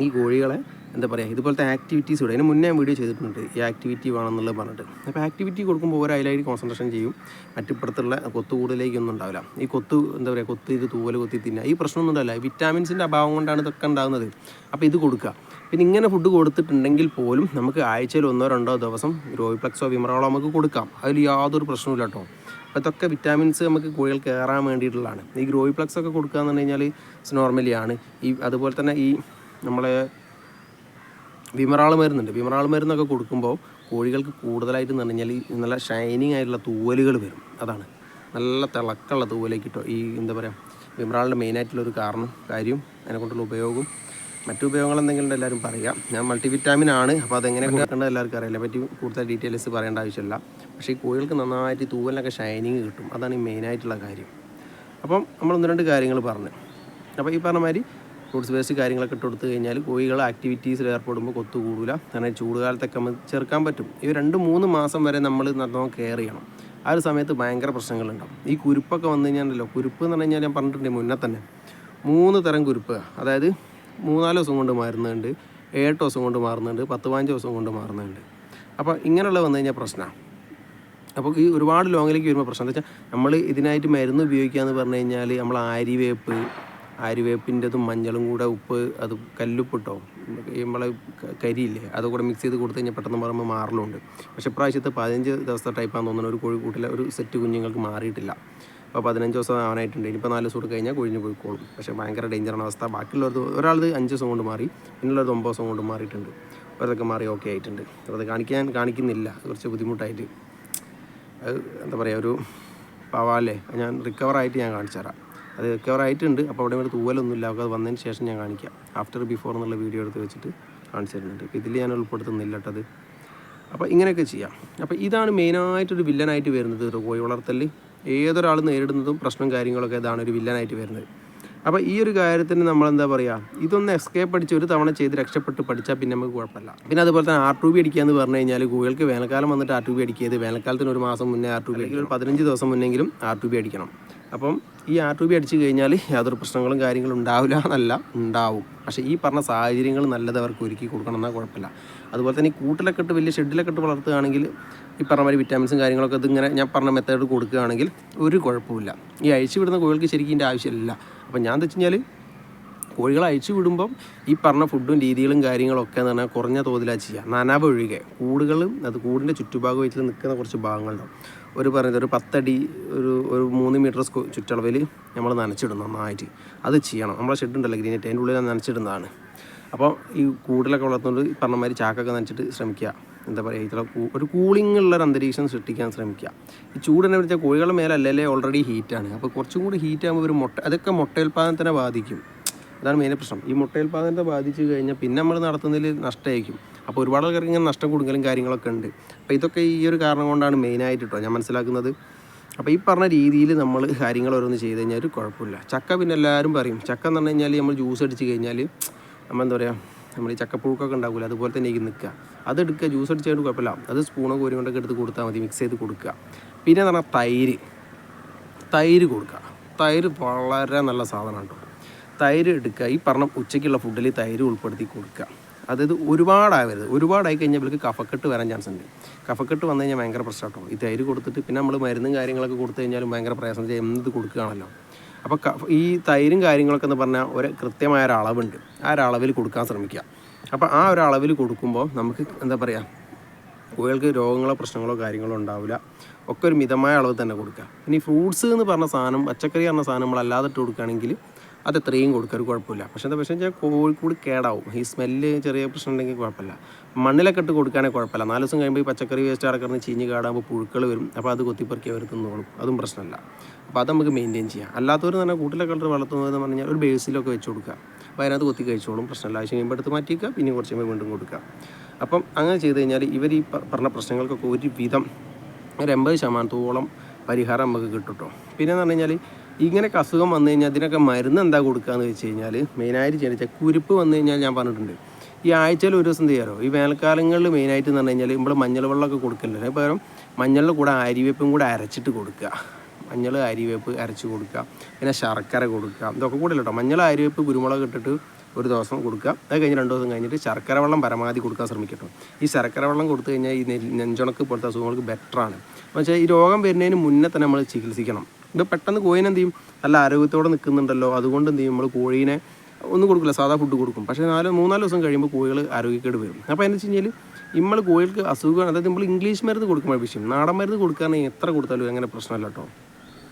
ഈ കോഴികളെ എന്താ പറയുക ഇതുപോലത്തെ ആക്ടിവിറ്റീസ് ഇവിടെ. അതിന് മുന്നേ വീഡിയോ ചെയ്തിട്ടുണ്ട്. ഈ ആക്ടിവിറ്റി വേണമെന്നുള്ളത് പറഞ്ഞിട്ട്. അപ്പോൾ ആക്ടിവിറ്റി കൊടുക്കുമ്പോൾ ഓരോ അതിലായിട്ട് കോൺസെൻട്രേഷൻ ചെയ്യും. മറ്റിപ്പുറത്തുള്ള കൊത്തു കൂടുതലേക്കൊന്നും ഉണ്ടാവില്ല. ഈ കൊത്ത് എന്താ പറയുക കൊത്ത് ഇത് തൂവൽ കൊത്തി തിന്നുക ഈ പ്രശ്നമൊന്നും ഉണ്ടാവില്ല. വിറ്റാമിൻസിന്റെ അഭാവം കൊണ്ടാണ് ഇതൊക്കെ ഉണ്ടാകുന്നത്. അപ്പോൾ ഇത് കൊടുക്കുക. പിന്നെ ഇങ്ങനെ ഫുഡ് കൊടുത്തിട്ടുണ്ടെങ്കിൽ പോലും നമുക്ക് ആഴ്ചയിൽ ഒന്നോ രണ്ടോ ദിവസം ഗ്രോയിപ്ലക്സോ വിമറോളോ നമുക്ക് കൊടുക്കാം. അതിൽ യാതൊരു പ്രശ്നമില്ല കേട്ടോ. അപ്പോൾ ഇതൊക്കെ വിറ്റാമിൻസ് നമുക്ക് കോഴികൾ കയറാൻ വേണ്ടിയിട്ടുള്ളതാണ്. ഈ ഗ്രോയിപ്ലക്സ് ഒക്കെ കൊടുക്കുക എന്ന് പറഞ്ഞു കഴിഞ്ഞാൽ നോർമലിയാണ് ഈ അതുപോലെ തന്നെ ഈ നമ്മളെ വിമറാൾ മരുന്നുണ്ട്. വിമറാൾ മരുന്നൊക്കെ കൊടുക്കുമ്പോൾ കോഴികൾക്ക് കൂടുതലായിട്ട് എന്ന് പറഞ്ഞാൽ ഈ നല്ല ഷൈനിങ് ആയിട്ടുള്ള തൂവലുകൾ വരും. അതാണ്. നല്ല തിളക്കമുള്ള തൂവലേക്ക് കിട്ടും ഈ എന്താ പറയുക വിമറാളിന്റെ മെയിനായിട്ടുള്ളൊരു കാരണം കാര്യം അതിനെക്കൊണ്ടുള്ള ഉപയോഗവും മറ്റു ഉപയോഗങ്ങൾ എന്തെങ്കിലും എല്ലാവരും പറയാം. ഞാൻ മൾട്ടി വിറ്റാമിൻ ആണ് അപ്പോൾ അതെങ്ങനെ കൊടുക്കേണ്ടത് എല്ലാവർക്കും അറിയില്ല. പറ്റി കൂടുതൽ ഡീറ്റെയിൽസ് പറയേണ്ട ആവശ്യമില്ല. പക്ഷേ ഈ കോഴികൾക്ക് നന്നായിട്ട് തൂവലിനൊക്കെ ഷൈനിങ് കിട്ടും. അതാണ് ഈ മെയിനായിട്ടുള്ള കാര്യം. അപ്പം നമ്മൾ ഒന്ന് രണ്ട് കാര്യങ്ങൾ പറഞ്ഞു. അപ്പോൾ ഈ പറഞ്ഞ മാതിരി ഫ്രൂട്ട്സ് വേസ്റ്റ് കാര്യങ്ങളൊക്കെ ഇട്ട് കൊടുത്തു കഴിഞ്ഞാൽ കോഴികൾ ആക്ടിവിറ്റീസിൽ ഏർപ്പെടുമ്പോൾ കൊത്തു കൂടില്ല കാരണം ചൂടുകാലത്തൊക്കെ നമുക്ക് ചേർക്കാൻ പറ്റും. ഈ രണ്ട് മൂന്ന് മാസം വരെ നമ്മൾ നല്ലോണം കെയർ ചെയ്യണം. ആ ഒരു സമയത്ത് ഭയങ്കര പ്രശ്നങ്ങളുണ്ടാവും. ഈ കുരുപ്പൊക്കെ വന്നു കഴിഞ്ഞാലല്ലോ കുരുപ്പ് എന്ന് പറഞ്ഞു കഴിഞ്ഞാൽ ഞാൻ പറഞ്ഞിട്ടുണ്ട് മുന്നേ തന്നെ. മൂന്ന് തരം കുരുപ്പ്. അതായത് മൂന്നാൽ ദിവസം കൊണ്ട് മാറുന്നുണ്ട് ഏഴ് ദിവസം കൊണ്ട് മാറുന്നുണ്ട് പത്ത് പതിനഞ്ച് ദിവസം കൊണ്ട് മാറുന്നുണ്ട്. അപ്പോൾ ഇങ്ങനെയുള്ള വന്നു കഴിഞ്ഞാൽ പ്രശ്നമാണ്. അപ്പോൾ ഈ ഒരുപാട് ലോങ്ങിലേക്ക് വരുമ്പോൾ പ്രശ്നം എന്താ വെച്ചാൽ നമ്മൾ ഇതിനായിട്ട് മരുന്ന് ഉപയോഗിക്കുക എന്ന് പറഞ്ഞു കഴിഞ്ഞാൽ നമ്മൾ ആര്യവേപ്പ് ആര്യവേപ്പിന്റെതും മഞ്ഞളും കൂടെ ഉപ്പ് അത് കല്ലുപ്പിട്ടോ നമ്മളെ കരിയില്ലേ അതുകൂടെ മിക്സ് ചെയ്ത് കൊടുത്തു കഴിഞ്ഞാൽ പെട്ടെന്ന് പറയുമ്പോൾ മാറലുണ്ട്. പക്ഷേ പ്രാവശ്യത്തെ പതിനഞ്ച് ദിവസത്തെ ടൈപ്പാന്ന് തോന്നുന്നു. ഒരു കോഴിക്കൂട്ടിലെ ഒരു സെറ്റ് കുഞ്ഞുങ്ങൾക്ക് മാറിയിട്ടില്ല. അപ്പോൾ പതിനഞ്ച് ദിവസം ആവാനായിട്ടുണ്ട്. ഇനിയിപ്പോൾ നാല് ദിവസം കൂടെ കഴിഞ്ഞാൽ കൊഴിഞ്ഞ് പോയിക്കോളും. പക്ഷേ ഭയങ്കര ഡേഞ്ചറാണ് അവസ്ഥ. ബാക്കിയുള്ളവർ ഒരാളത് അഞ്ച് ദിവസം കൊണ്ട് മാറി പിന്നുള്ളത് ഒമ്പത് ദിവസം കൊണ്ട് മാറിയിട്ടുണ്ട്. അവരതൊക്കെ മാറി ഓക്കെ ആയിട്ടുണ്ട്. അത് കാണിക്കാൻ കാണിക്കുന്നില്ല. കുറച്ച് ബുദ്ധിമുട്ടായിട്ട്. അത് എന്താ പറയുക ഒരു പവാലേ ഞാൻ റിക്കവറായിട്ട് ഞാൻ കാണിച്ചു തരാം അത് റിക്കവർ ആയിട്ടുണ്ട് അപ്പോൾ അവിടെ ഒരു തൂവലൊന്നുമില്ല. അപ്പോൾ അത് വന്നതിന് ശേഷം ഞാൻ കാണിക്കാം. ആഫ്റ്റർ ബിഫോർ എന്നുള്ള വീഡിയോ എടുത്ത് വെച്ചിട്ട് കാണിച്ചു തരുന്നുണ്ട്. ഇപ്പോൾ ഇതിൽ ഞാൻ ഉൾപ്പെടുത്തുന്നില്ല കേട്ടത് അപ്പോൾ ഇങ്ങനെയൊക്കെ ചെയ്യാം. അപ്പോൾ ഇതാണ് മെയിനായിട്ടൊരു വില്ലനായിട്ട് വരുന്നത്. കോഴി വളർത്തൽ ഏതൊരാൾ നേരിടുന്നതും പ്രശ്നം കാര്യങ്ങളൊക്കെ ഇതാണ് ഒരു വില്ലനായിട്ട് വരുന്നത്. അപ്പോൾ ഈ ഒരു കാര്യത്തിന് നമ്മൾ എന്താ പറയുക ഇതൊന്ന് എസ്കേപ്പ് അടിച്ച് ഒരു തവണ ചെയ്ത് രക്ഷപ്പെട്ട് പഠിച്ചാൽ പിന്നെ നമുക്ക് കുഴപ്പമില്ല. പിന്നെ അതുപോലെ തന്നെ ആർ ടു ബി അടിക്കുക എന്ന് പറഞ്ഞു കഴിഞ്ഞാൽ ഗൂഗിൾക്ക് വേനൽക്കാലം വന്നിട്ട് ആർ ടു ബി അടിക്കിയത് വേനൽക്കാലത്തിന് ഒരു മാസം മുന്നേ ആർ ടു ബി ഒരു പതിനഞ്ച് ദിവസം മുന്നെങ്കിലും ആർ ടു ബി അടിക്കണം. അപ്പം ഈ ആർ ടു ബി അടിച്ചു കഴിഞ്ഞാൽ യാതൊരു പ്രശ്നങ്ങളും കാര്യങ്ങളും ഉണ്ടാവില്ല എന്നല്ല ഉണ്ടാവും. പക്ഷേ ഈ പറഞ്ഞ സാഹചര്യങ്ങൾ നല്ലത് അവർക്ക് ഒരുക്കി കൊടുക്കണം എന്നാൽ കുഴപ്പമില്ല. അതുപോലെ തന്നെ ഈ കൂട്ടിലൊക്കെ ഇട്ട് വലിയ ഷെഡിലൊക്കെ ഇട്ട് വളർത്തുകയാണെങ്കിൽ ഈ പറഞ്ഞ മാതിരി വിറ്റാമിൻസും കാര്യങ്ങളൊക്കെ ഇതിങ്ങനെ ഞാൻ പറഞ്ഞ മെത്തേഡ് കൊടുക്കുകയാണെങ്കിൽ ഒരു കുഴപ്പമില്ല ഈ അഴിച്ചു വിടുന്ന കോഴികൾക്ക് ശരിക്കും ഇതിന്റെ ആവശ്യമില്ല. അപ്പം ഞാൻ എന്താ വെച്ച് കോഴികളെ അഴിച്ചു വിടുമ്പം ഈ പറഞ്ഞ ഫുഡും രീതികളും കാര്യങ്ങളൊക്കെ എന്ന് പറഞ്ഞാൽ കുറഞ്ഞ തോതിലാണ് ചെയ്യുക. നനവ് ഒഴികെ. കൂടുകളും അത് കൂടിന്റെ ചുറ്റുഭാഗം വെച്ചിട്ട് നിൽക്കുന്ന കുറച്ച് ഭാഗങ്ങളുണ്ടാവും. ഒരു പറഞ്ഞത് ഒരു പത്തടി ഒരു ഒരു മൂന്ന് മീറ്റർ സ്കോ ചുറ്റളവിൽ നമ്മൾ നനച്ചിടും നന്നായിട്ട്. അത് ചെയ്യണം. നമ്മളെ ഷെഡ് ഉണ്ടല്ലോ ഗ്രീനെറ്റ് അതിന്റെ ഉള്ളിൽ നനച്ചിടുന്നതാണ്. അപ്പോൾ ഈ കൂടുതലൊക്കെ വളർത്തുന്നത് ഈ പറഞ്ഞ മാതിരി ചാക്കൊക്കെ നനച്ചിട്ട് ശ്രമിക്കുക. എന്താ പറയുക ഇത്ര ഒരു കൂളിംഗ് ഉള്ള ഒരു അന്തരീക്ഷം സൃഷ്ടിക്കാൻ ശ്രമിക്കുക. ഈ ചൂടെന്നെ വെച്ചാൽ കോഴികളുടെ മേലല്ലേ ഓൾറെഡി ഹീറ്റാണ് അപ്പോൾ കുറച്ചും കൂടി ഹീറ്റ് ആകുമ്പോൾ ഒരു മുട്ട അതൊക്കെ മുട്ടയുൽപാദനത്തിനെ ബാധിക്കും. അതാണ് മെയിൻ പ്രശ്നം. ഈ മുട്ടയുൽപാദനത്തെ ബാധിച്ചു കഴിഞ്ഞാൽ പിന്നെ നമ്മൾ നടത്തുന്നതിൽ നഷ്ടമായിരിക്കും അപ്പോൾ ഒരുപാട് ആൾക്കാർക്ക് ഇങ്ങനെ നഷ്ടം കൊടുക്കലും കാര്യങ്ങളൊക്കെ ഉണ്ട്. അപ്പോൾ ഇതൊക്കെ ഈ ഒരു കാരണം കൊണ്ടാണ് മെയിനായിട്ട് കേട്ടോ ഞാൻ മനസ്സിലാക്കുന്നത്. അപ്പോൾ ഈ പറഞ്ഞ രീതിയിൽ നമ്മൾ കാര്യങ്ങൾ ഓരോന്ന് ചെയ്ത് കഴിഞ്ഞാൽ ഒരു കുഴപ്പമില്ല. ചക്ക പിന്നെ എല്ലാവരും പറയും. ചക്ക എന്ന് പറഞ്ഞു കഴിഞ്ഞാൽ നമ്മൾ ജ്യൂസ് അടിച്ച് കഴിഞ്ഞാൽ നമ്മൾ എന്താ പറയുക നമ്മൾ ഈ ചക്കപ്പുഴുക്കൊക്കെ ഉണ്ടാവില്ല അതുപോലെ തന്നെ എനിക്ക് നിൽക്കുക. അതെടുക്കുക ജ്യൂസ് അടിച്ചുകൊണ്ട് കുഴപ്പമില്ല. അത് സ്പൂണോ കോരി കൊണ്ടൊക്കെ എടുത്ത് കൊടുത്താൽ മതി മിക്സ് ചെയ്ത് കൊടുക്കുക. പിന്നെ എന്ന് പറഞ്ഞാൽ തൈര്. തൈര് കൊടുക്കുക. തൈര് വളരെ നല്ല സാധനമാണ് കേട്ടോ. തൈര് എടുക്കുക. ഈ പറഞ്ഞ ഉച്ചയ്ക്കുള്ള ഫുഡിൽ തൈര് ഉൾപ്പെടുത്തി കൊടുക്കുക. അതായത് ഒരുപാടാവരുത്. ഒരുപാടായി കഴിഞ്ഞാൽ ഇവർക്ക് കഫക്കെട്ട് വരാൻ ചാൻസ് ഉണ്ട്. കഫക്കെട്ട് വന്നു കഴിഞ്ഞാൽ ഭയങ്കര പ്രശ്നം കേട്ടോ ഈ തൈര് കൊടുത്തിട്ട് പിന്നെ നമ്മൾ മരുന്നും കാര്യങ്ങളൊക്കെ കൊടുത്തു കഴിഞ്ഞാലും ഭയങ്കര പ്രയാസം. എന്ത് കൊടുക്കുകയാണല്ലോ. അപ്പോൾ ഈ തൈരും കാര്യങ്ങളൊക്കെ എന്ന് പറഞ്ഞാൽ ഒരു കൃത്യമായ ഒരു അളവുണ്ട്. ആ ഒരു അളവിൽ കൊടുക്കാൻ ശ്രമിക്കുക. അപ്പോൾ ആ ഒരു അളവിൽ കൊടുക്കുമ്പോൾ നമുക്ക് എന്താ പറയുക കോഴികൾക്ക് രോഗങ്ങളോ പ്രശ്നങ്ങളോ കാര്യങ്ങളോ ഉണ്ടാവില്ല. ഒക്കെ ഒരു മിതമായ അളവ് തന്നെ കൊടുക്കുക. ഇനി ഫ്രൂട്ട്സ് എന്ന് പറഞ്ഞ സാധനം പച്ചക്കറി പറഞ്ഞ സാധനം നമ്മൾ അല്ലാതെ ഇട്ട് കൊടുക്കുകയാണെങ്കിൽ അത് എത്രയും കൊടുക്കുക ഒരു കുഴപ്പമില്ല. പക്ഷേ എന്താ പക്ഷേ വെച്ചാൽ കോഴിക്കൂട് കേടാവും. ഈ സ്മെല്ല് ചെറിയ പ്രശ്നം ഉണ്ടെങ്കിൽ കുഴപ്പമില്ല. മണ്ണിലൊക്കെ ഇട്ട് കൊടുക്കാനേ കുഴപ്പമില്ല. നാല് ദിവസം കഴിയുമ്പോൾ ഈ പച്ചക്കറി വേസ്റ്റ് ഇറക്കുന്ന ചീഞ്ഞ് കാടാകുമ്പോൾ പുഴുക്കൾ വരും. അപ്പോൾ അത് കൊത്തിപ്പറിക്കി അവർ തിന്നോളും അതും പ്രശ്നമല്ല. അപ്പോൾ അത് നമുക്ക് മെയിന്റെയിൻ ചെയ്യാം. അല്ലാത്തവർ തന്നെ കൂട്ടിലൊക്കെ ഇട്ട് വളർത്തുന്നതെന്ന് പറഞ്ഞാൽ ഒരു ബേസിലൊക്കെ വെച്ച് കൊടുക്കുക. അപ്പോൾ അതിനകത്ത് കൊത്തി കഴിച്ചോളും. പ്രശ്നമില്ല. ആവശ്യം കഴിയുമ്പോൾ എടുത്ത് മാറ്റിക്കുക പിന്നെ കുറച്ച് കഴിയുമ്പോൾ വീണ്ടും കൊടുക്കുക. അപ്പം അങ്ങനെ ചെയ്ത് കഴിഞ്ഞാൽ ഇവർ ഈ പറഞ്ഞ പ്രശ്നങ്ങൾക്കൊക്കെ ഒരു വിധം ഒരു എൺപത് ശതമാനത്തോളം പരിഹാരം നമുക്ക് കിട്ടും കേട്ടോ പിന്നെ എന്ന് പറഞ്ഞു കഴിഞ്ഞാൽ ഇങ്ങനെയൊക്കെ അസുഖം വന്നു കഴിഞ്ഞാൽ അതിനൊക്കെ മരുന്ന് എന്താ കൊടുക്കുക എന്ന് വെച്ച് കഴിഞ്ഞാൽ മെയിനായിട്ട് ചെയ്യണം കുരുപ്പ് വന്നു കഴിഞ്ഞാൽ ഞാൻ പറഞ്ഞിട്ടുണ്ട്. ഈ ആഴ്ചയിൽ ഒരു ദിവസം ചെയ്യാറോ ഈ വേനൽക്കാലങ്ങളിൽ മെയിനായിട്ട് എന്ന് പറഞ്ഞു കഴിഞ്ഞാൽ നമ്മൾ മഞ്ഞൾ വെള്ളമൊക്കെ കൊടുക്കല്ലോ പകരം മഞ്ഞളിന്റെ കൂടെ അരിവേപ്പും കൂടെ അരച്ചിട്ട് കൊടുക്കുക. മഞ്ഞൾ അരിവേപ്പ് അരച്ച് കൊടുക്കുക. പിന്നെ ശർക്കര കൊടുക്കുക. ഇതൊക്കെ കൂടെ കേട്ടോ മഞ്ഞൾ അരിവേപ്പ് കുരുമുളക് ഇട്ടിട്ട് ഒരു ദിവസം കൊടുക്കുക. അത് കഴിഞ്ഞ് രണ്ട് ദിവസം കഴിഞ്ഞിട്ട് ശർക്കര വെള്ളം പരമാവധി കൊടുക്കാൻ ശ്രമിക്കട്ടോ. ഈ ശർക്കര വെള്ളം കൊടുത്തു കഴിഞ്ഞാൽ ഈ നെഞ്ചുണക്ക് പോലത്തെ അസുഖങ്ങൾക്ക് ബെറ്ററാണ് പക്ഷേ ഈ രോഗം വരുന്നതിന് മുന്നേ തന്നെ നമ്മൾ ചികിത്സിക്കണം. ഇത് പെട്ടെന്ന് കോഴിനെ എന്ത് ചെയ്യും? നല്ല ആരോഗ്യത്തോടെ നിൽക്കുന്നുണ്ടല്ലോ. അതുകൊണ്ട് എന്ത് ചെയ്യും? നമ്മൾ കോഴീനെ ഒന്നും കൊടുക്കില്ല സാധാ ഫുഡ് കൊടുക്കും. പക്ഷേ നാല് മൂന്നാൽ ദിവസം കഴിയുമ്പോൾ കോഴികൾ ആരോഗ്യക്കേട് വരും. അപ്പോൾ എന്താ വെച്ച് കഴിഞ്ഞാൽ നമ്മൾ കോഴികൾക്ക് അസുഖം അതായത് നമ്മൾ ഇംഗ്ലീഷ് മരുന്ന് കൊടുക്കുമ്പോൾ വിഷയം. നാടൻ മരുന്ന് കൊടുക്കുകയാണെങ്കിൽ എത്ര കൊടുത്താലും അങ്ങനെ പ്രശ്നമല്ല കേട്ടോ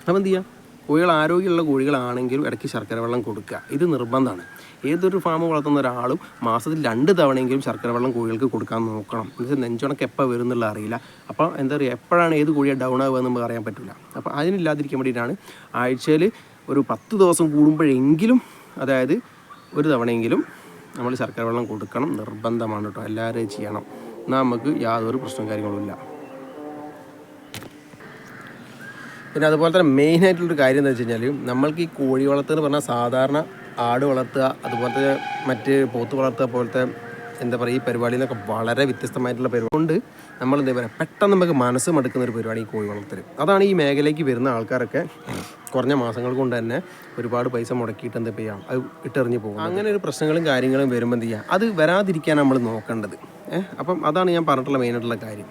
അപ്പോൾ എന്ത് ചെയ്യുക കോഴികൾ ആരോഗ്യമുള്ള കോഴികളാണെങ്കിലും ഇടയ്ക്ക് ശർക്കര വെള്ളം കൊടുക്കുക. ഇത് നിർബന്ധമാണ്. ഏതൊരു ഫാം വളർത്തുന്ന ഒരാളും മാസത്തിൽ രണ്ട് തവണയെങ്കിലും ശർക്കര വെള്ളം കോഴികൾക്ക് കൊടുക്കാൻ നോക്കണം. എന്നുവെച്ചാൽ നെഞ്ചുണക്ക് എപ്പോൾ വരും എന്നുള്ള അറിയില്ല. അപ്പോൾ എന്താ പറയുക എപ്പോഴാണ് ഏത് കോഴിയെ ഡൗൺ ആവുക എന്ന് പറയാൻ പറ്റില്ല അപ്പോൾ അതിനില്ലാതിരിക്കാൻ വേണ്ടിയിട്ടാണ് ആഴ്ചയിൽ ഒരു പത്ത് ദിവസം കൂടുമ്പോഴെങ്കിലും അതായത് ഒരു തവണയെങ്കിലും നമ്മൾ ശർക്കര വെള്ളം കൊടുക്കണം. നിർബന്ധമാണ് കേട്ടോ. എല്ലാവരെയും ചെയ്യണം. എന്നാൽ നമുക്ക് യാതൊരു പ്രശ്നവും കാര്യങ്ങളും ഇല്ല. പിന്നെ അതുപോലെ തന്നെ മെയിനായിട്ടുള്ളൊരു കാര്യം എന്താ വെച്ച് കഴിഞ്ഞാൽ നമ്മൾക്ക് ഈ കോഴി വളർത്തൽ എന്ന് പറഞ്ഞാൽ സാധാരണ ആട് വളർത്തുക അതുപോലത്തെ മറ്റ് പോത്ത് വളർത്തുക പോലത്തെ എന്താ പറയുക ഈ പരിപാടിയിൽ നിന്നൊക്കെ വളരെ വ്യത്യസ്തമായിട്ടുള്ള പരിപാടി. കൊണ്ട് നമ്മൾ എന്താ പറയുക പെട്ടെന്ന് നമുക്ക് മനസ്സ് മടുക്കുന്ന ഒരു പരിപാടി ഈ കോഴി വളർത്തൽ. അതാണ് ഈ മേഖലയ്ക്ക് വരുന്ന ആൾക്കാരൊക്കെ കുറഞ്ഞ മാസങ്ങൾ കൊണ്ട് തന്നെ ഒരുപാട് പൈസ മുടക്കിയിട്ട് എന്താ ചെയ്യാം? അത് ഇട്ടെറിഞ്ഞ് പോകും. അങ്ങനെ ഒരു പ്രശ്നങ്ങളും കാര്യങ്ങളും വരുമ്പോൾ എന്ത് ചെയ്യുക അത് വരാതിരിക്കാൻ നമ്മൾ നോക്കേണ്ടത്. ഏഹ് അപ്പം അതാണ് ഞാൻ പറഞ്ഞിട്ടുള്ള മെയിനായിട്ടുള്ള കാര്യം.